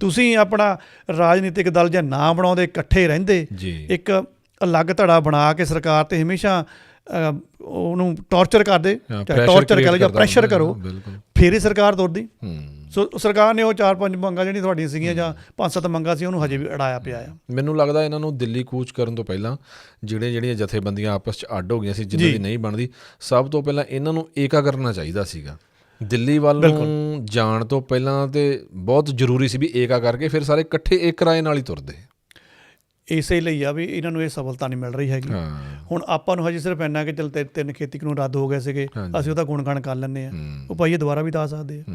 ਤੁਸੀਂ ਆਪਣਾ ਰਾਜਨੀਤਿਕ ਦਲ ਜੇ ਨਾ ਬਣਾਉਂਦੇ ਇਕੱਠੇ ਰਹਿੰਦੇ ਇੱਕ ਅਲੱਗ ਧੜਾ ਬਣਾ ਕੇ ਸਰਕਾਰ ਤੇ ਹਮੇਸ਼ਾ ਉਹਨੂੰ ਟੌਰਚਰ ਕਰਦੇ ਟੌਰਚਰ ਕਰ ਲਓ ਜਾਂ ਪ੍ਰੈਸ਼ਰ ਕਰੋ ਫੇਰ ਹੀ ਸਰਕਾਰ ਤੁਰਦੀ ਸੋ ਸਰਕਾਰ ਨੇ ਉਹ ਚਾਰ ਪੰਜ ਮੰਗਾਂ ਜਿਹੜੀਆਂ ਤੁਹਾਡੀਆਂ ਸੀਗੀਆਂ ਜਾਂ ਪੰਜ ਸੱਤ ਮੰਗਾਂ ਸੀ ਉਹਨੂੰ ਹਜੇ ਵੀ ਅੜਾਇਆ ਪਿਆ ਆ। ਮੈਨੂੰ ਲੱਗਦਾ ਇਹਨਾਂ ਨੂੰ ਦਿੱਲੀ ਕੂਚ ਕਰਨ ਤੋਂ ਪਹਿਲਾਂ ਜਿਹੜੇ ਜਿਹੜੀਆਂ ਜਥੇਬੰਦੀਆਂ ਆਪਸ ਚ ਅੱਡ ਹੋ ਗਈਆਂ ਸੀ ਜਿਨ੍ਹਾਂ। ਦੀ ਨਹੀਂ ਬਣਦੀ ਸਭ ਤੋਂ ਪਹਿਲਾਂ ਇਹਨਾਂ ਨੂੰ ਏਕਾ ਕਰਨਾ ਚਾਹੀਦਾ ਸੀਗਾ। ਦਿੱਲੀ ਵੱਲ ਨੂੰ ਜਾਣ ਤੋਂ ਪਹਿਲਾਂ ਤੇ ਬਹੁਤ ਜ਼ਰੂਰੀ ਸੀ ਵੀ ਏਕਾ ਕਰਕੇ ਫਿਰ ਸਾਰੇ ਇਕੱਠੇ ਇੱਕ ਰਾਏ ਨਾਲ ਹੀ ਤੁਰਦੇ। ਇਸੇ ਲਈ ਆ ਵੀ ਇਹਨਾਂ ਨੂੰ ਇਹ ਸਫਲਤਾ ਨਹੀਂ ਮਿਲ ਰਹੀ ਹੈਗੀ। ਹੁਣ ਆਪਾਂ ਨੂੰ ਹਜੇ ਸਿਰਫ ਇੰਨਾ ਕਿ ਚਲ ਤੇ ਤਿੰਨ ਖੇਤੀ ਕਾਨੂੰਨ ਰੱਦ ਹੋ ਗਏ ਸੀਗੇ। ਅਸੀਂ ਉਹਦਾ ਗੁਣਗਾਨ ਕਰ ਲੈਂਦੇ ਆ। ਉਹ ਭਾਈ ਇਹ ਦੁਬਾਰਾ ਵੀ ਦੱਸ ਸਕਦੇ ਆ।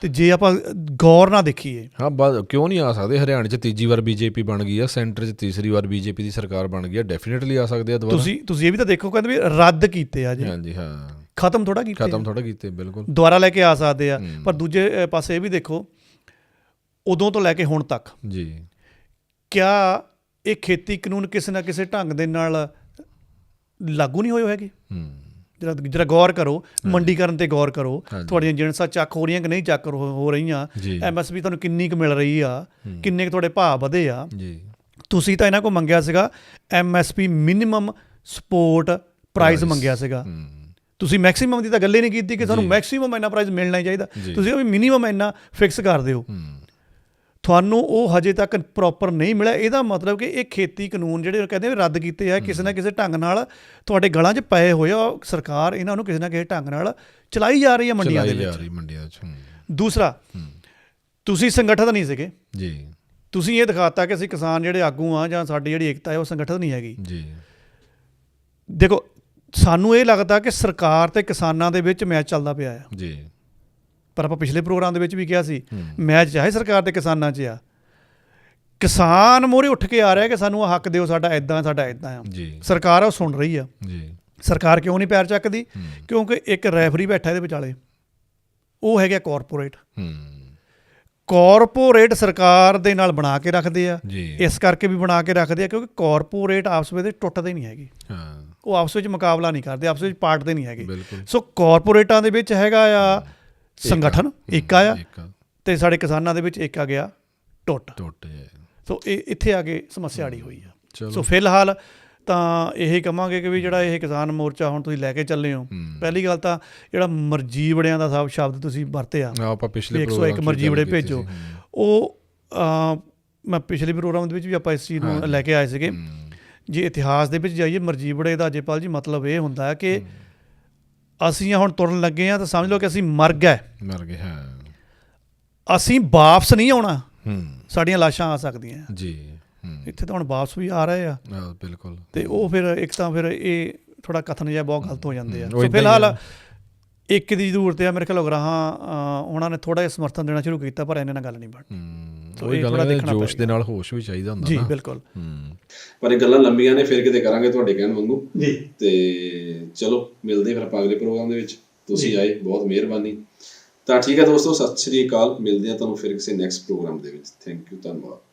ਤੇ ਜੇ ਆਪਾਂ ਗੌਰ ਨਾਲ ਦੇਖੀਏ। ਹਾਂ ਬਾ- ਕਿਉਂ ਨਹੀਂ ਆ ਸਕਦੇ? ਹਰਿਆਣੇ 'ਚ ਤੀਜੀ ਵਾਰ ਬੀਜੇਪੀ ਬਣ ਗਈ ਆ ਸੈਂਟਰ 'ਚ ਤੀਸਰੀ ਵਾਰ ਬੀਜੇਪੀ ਦੀ ਸਰਕਾਰ ਬਣ ਗਈ ਆ ਡੈਫੀਨਿਟਲੀ ਆ ਸਕਦੇ ਆ ਦੁਬਾਰਾ। ਤੁਸੀਂ ਤੁਸੀਂ ਇਹ ਵੀ ਤਾਂ ਦੇਖੋ ਕਹਿੰਦੇ ਵੀ ਰੱਦ ਕੀਤੇ ਆ ਜੀ। ਹਾਂਜੀ ਹਾਂ। ਖਤਮ ਥੋੜਾ ਕੀਤੇ ਖਤਮ ਥੋੜਾ ਕੀਤੇ ਬਿਲਕੁਲ। ਦੁਬਾਰਾ ਲੈ ਕੇ ਆ ਸਕਦੇ ਆ। ਪਰ ਦੂਜੇ ਪਾਸੇ ਇਹ ਵੀ ਦੇਖੋ ਉਦੋਂ ਤੋਂ ਲੈ ਕੇ ਹੁਣ ਤੱਕ ਜੀ। ਕਿਆ ਇਹ ਖੇਤੀ ਕਾਨੂੰਨ ਕਿਸੇ ਨਾ ਕਿਸੇ ਢੰਗ ਦੇ ਨਾਲ ਲਾਗੂ ਨਹੀਂ ਹੋਏ ਹੈਗੇ? ਹੂੰ। ਜਰਾ ਜਰਾ ਗੌਰ ਕਰੋ ਮੰਡੀਕਰਨ ਤੇ ਗੌਰ ਕਰੋ। ਤੁਹਾਡੀਆਂ ਜਿਣਸਾਂ ਚੱਕ ਹੋ ਰਹੀਆਂ ਕਿ ਨਹੀਂ ਚੱਕ ਹੋ ਰਹੀਆਂ ਐਮਐਸਪੀ ਤੁਹਾਨੂੰ ਕਿੰਨੀ ਕੁ ਮਿਲ ਰਹੀ ਆ ਕਿੰਨੇ ਕੁ ਤੁਹਾਡੇ ਭਾਅ ਵਧੇ ਆ। ਜੀ। ਤੁਸੀਂ ਤਾਂ ਇਹਨਾਂ ਕੋਲ ਮੰਗਿਆ ਸੀਗਾ ਐਮਐਸਪੀ ਮਿਨੀਮਮ ਸਪੋਰਟ ਪ੍ਰਾਈਸ। ਮੰਗਿਆ ਸੀਗਾ। ਤੁਸੀਂ ਮੈਕਸਿਮਮ ਦੀ ਤਾਂ ਗੱਲ ਹੀ ਨਹੀਂ ਕੀਤੀ ਕਿ ਸਾਨੂੰ ਜੀ। ਮੈਕਸਿਮਮ ਇੰਨਾ ਪ੍ਰਾਈਸ ਮਿਲਣਾ ਹੀ ਚਾਹੀਦਾ। ਤੁਸੀਂ ਉਹ ਵੀ ਮਿਨੀਮਮ ਇੰਨਾ ਫਿਕਸ ਕਰ ਦਿਓ। ਤੁਹਾਨੂੰ ਉਹ ਹਜੇ ਤੱਕ ਪ੍ਰੋਪਰ ਨਹੀਂ ਮਿਲਿਆ। ਇਹਦਾ ਮਤਲਬ ਕਿ ਇਹ ਖੇਤੀ ਕਾਨੂੰਨ ਜਿਹੜੇ ਕਹਿੰਦੇ ਰੱਦ ਕੀਤੇ ਆ ਕਿਸੇ ਨਾ ਕਿਸੇ ਢੰਗ ਨਾਲ ਤੁਹਾਡੇ ਗਲਾਂ 'ਚ ਪਏ ਹੋਏ ਆ ਸਰਕਾਰ ਇਹਨਾਂ ਨੂੰ ਕਿਸੇ ਨਾ ਕਿਸੇ ਢੰਗ ਨਾਲ ਚਲਾਈ ਜਾ ਰਹੀ ਹੈ ਮੰਡੀਆਂ ਦੇ ਚਲਾਈ ਜਾ ਵਿੱਚ। ਰਹੀ ਮੰਡੀਆਂ ਵਿੱਚ ਹੂੰ। ਦੂਸਰਾ ਤੁਸੀਂ ਸੰਗਠਨ ਨਹੀਂ ਸੀਗੇ। ਜੀ। ਤੁਸੀਂ ਇਹ ਦਿਖਾਤਾ ਕਿ ਅਸੀਂ ਕਿਸਾਨ ਜਿਹੜੇ ਆਗੂ ਆ ਜਾਂ ਸਾਡੀ ਜਿਹੜੀ ਏਕਤਾ ਹੈ ਉਹ ਸੰਗਠਨ ਨਹੀਂ ਹੈਗੀ। ਜੀ। ਦੇਖੋ ਸਾਨੂੰ ਇਹ ਲੱਗਦਾ ਕਿ ਸਰਕਾਰ ਤੇ ਕਿਸਾਨਾਂ ਦੇ ਵਿੱਚ ਮੈਚ ਚੱਲਦਾ ਪਿਆ ਆ। ਜੀ। ਪਰ ਆਪਾਂ ਪਿਛਲੇ ਪ੍ਰੋਗਰਾਮ ਦੇ ਵਿੱਚ ਵੀ ਕਿਹਾ ਸੀ। ਮੈਚ ਚਾਹੇ ਸਰਕਾਰ ਤੇ ਕਿਸਾਨਾਂ 'ਚ ਆ। ਕਿਸਾਨ ਮੋਰੇ ਉੱਠ ਕੇ ਆ ਰਿਹਾ ਕਿ ਸਾਨੂੰ ਆਹ ਹੱਕ ਦਿਓ ਸਾਡਾ ਇਦਾਂ ਸਾਡਾ ਇਦਾਂ ਆ। ਜੀ। ਸਰਕਾਰ ਆ ਉਹ ਸੁਣ ਰਹੀ ਆ। ਜੀ। ਸਰਕਾਰ ਕਿਉਂ ਨਹੀਂ ਪੈਰ ਚੱਕਦੀ। ਕਿਉਂਕਿ ਇੱਕ ਰੈਫਰੀ ਬੈਠਾ ਇਹਦੇ ਵਿਚਾਲੇ। ਉਹ ਹੈਗਾ ਕਾਰਪੋਰੇਟ ਹੂੰ। ਕਾਰਪੋਰੇਟ ਸਰਕਾਰ ਦੇ ਨਾਲ ਬਣਾ ਕੇ ਰੱਖਦੇ ਆ। ਇਸ ਕਰਕੇ ਵੀ ਬਣਾ ਕੇ ਰੱਖਦੇ ਆ ਕਿਉਂਕਿ ਕਾਰਪੋਰੇਟ ਆਪਸ ਵਿੱਚ ਟੁੱਟਦੇ ਨਹੀਂ ਹੈਗੇ। ਹਾਂ। ਉਹ ਆਪਸ ਵਿੱਚ ਮੁਕਾਬਲਾ ਨਹੀਂ ਕਰਦੇ ਆਪਸ ਵਿੱਚ ਪਾਰਟਦੇ ਨਹੀਂ ਹੈਗੇ। ਸੋ ਕਾਰਪੋਰੇਟਾਂ ਦੇ ਵਿੱਚ ਹੈਗਾ ਆ ਸੰਗਠਨ ਇੱਕ ਆ। ਤੇ ਸਾਡੇ ਕਿਸਾਨਾਂ ਦੇ ਵਿੱਚ ਇੱਕ ਆ ਗਿਆ ਟੁੱਟ। ਟੁੱਟ ਸੋ ਇਹ ਇੱਥੇ ਆ ਕੇ ਸਮੱਸਿਆ ਅੜੀ ਹੋਈ ਆ। ਸੋ ਫਿਲਹਾਲ ਤਾਂ ਇਹ ਕਹਾਂਗੇ ਕਿ ਵੀ ਜਿਹੜਾ ਇਹ ਕਿਸਾਨ ਮੋਰਚਾ ਹੁਣ ਤੁਸੀਂ ਲੈ ਕੇ ਚੱਲੇ ਹੋ। ਪਹਿਲੀ ਗੱਲ ਤਾਂ ਜਿਹੜਾ ਮਰਜ਼ੀ ਬੜਿਆਂ ਦਾ ਸਭ ਸ਼ਬਦ ਤੁਸੀਂ ਵਰਤਿਆ ਆਪਾਂ ਪਿਛਲੇ ਵੀ 101 program 'ਚ ਮਰਜ਼ੀ ਗੱਲ ਬੜੇ ਕੀਤੀ ਭੇਜੋ। ਉਹ ਮੈਂ ਪਿਛਲੇ ਪ੍ਰੋਗਰਾਮ ਦੇ ਵਿੱਚ ਵੀ ਆਪਾਂ ਇਸ ਚੀਜ਼ ਨੂੰ ਲੈ ਕੇ ਆਏ ਸੀਗੇ। ਜੇ ਇਤਿਹਾਸ ਦੇ ਵਿੱਚ ਜਾਈਏ ਮਰਜ਼ੀ ਬੜੇ ਦਾ ਅਜੇਪਾਲ ਜੀ ਮਤਲਬ ਇਹ ਹੁੰਦਾ ਹੈ ਕਿ ਅਸੀਂ ਹੁਣ ਤੁਰਨ ਲੱਗੇ ਆ ਤਾਂ ਸਮਝ ਲਓ ਕਿ ਅਸੀਂ ਮਰ ਗਏ। ਮਰ ਗਏ ਹਾਂ। ਅਸੀਂ ਵਾਪਸ ਨਹੀਂ ਆਉਣਾ। ਹੂੰ। ਸਾਡੀਆਂ ਲਾਸ਼ਾਂ ਆ ਸਕਦੀਆਂ। ਜੀ ਹੂੰ। ਇੱਥੇ ਤਾਂ ਹੁਣ ਵਾਪਸ ਵੀ ਆ ਰਹੇ ਆ। ਬਿਲਕੁਲ। ਤੇ ਉਹ ਫਿਰ ਇੱਕ ਤਾਂ ਫਿਰ ਇਹ ਥੋੜਾ ਕਥਨ ਜਿਹਾ ਬਹੁਤ ਗਲਤ ਹੋ ਜਾਂਦੇ ਆ। ਸੋ ਫਿਲਹਾਲ। ਇੱਕ ਦੀ ਜ਼ਰੂਰਤ ਹੈ ਮੇਰੇ ਖਿਆਲ ਉਗਰਾਹਾਂ ਅ, ਉਹਨਾਂ ਨੇ ਥੋੜਾ ਜਿਹਾ ਸਮਰਥਨ ਦੇਣਾ ਸ਼ੁਰੂ ਕੀਤਾ ਪਰ ਇਹਨੇ ਨਾਲ ਗੱਲ ਨਹੀਂ ਬਣ ਹੂੰ। ਸੋ ਉਹੀ ਇਹ ਹੈ ਦੇਖਣਾ ਜੋਸ਼ ਦੇ। ਨਾਲ ਹੋਸ਼ ਵੀ ਚਾਹੀਦਾ ਹੁੰਦਾ ਜੀ ਬਿਲਕੁਲ। ਹੂੰ। ਪਰ ਇਹ ਗੱਲਾਂ ਲੰਬੀਆਂ ਨੇ ਫਿਰ ਕਿਤੇ ਕਰਾਂਗੇ ਤੁਹਾਡੇ ਕਹਿਣ ਵਾਂਗੂ। ਜੀ। ਤੇ ਚਲੋ ਮਿਲਦੇ ਫਿਰ ਆਪਾਂ ਅਗਲੇ ਪ੍ਰੋਗਰਾਮ ਦੇ ਵਿੱਚ। ਤੁਸੀਂ ਆਏ ਬਹੁਤ ਮਿਹਰਬਾਨੀ। ਤਾਂ ਠੀਕ ਹੈ ਦੋਸਤੋ ਸਤਿ ਸ਼੍ਰੀ ਅਕਾਲ। ਮਿਲਦੇ ਆ ਤੁਹਾਨੂੰ ਫਿਰ ਕਿਸੇ ਨੈਕਸਟ ਪ੍ਰੋਗਰਾਮ ਦੇ ਵਿੱਚ। ਥੈਂਕ ਯੂ ਧੰਨਵਾਦ।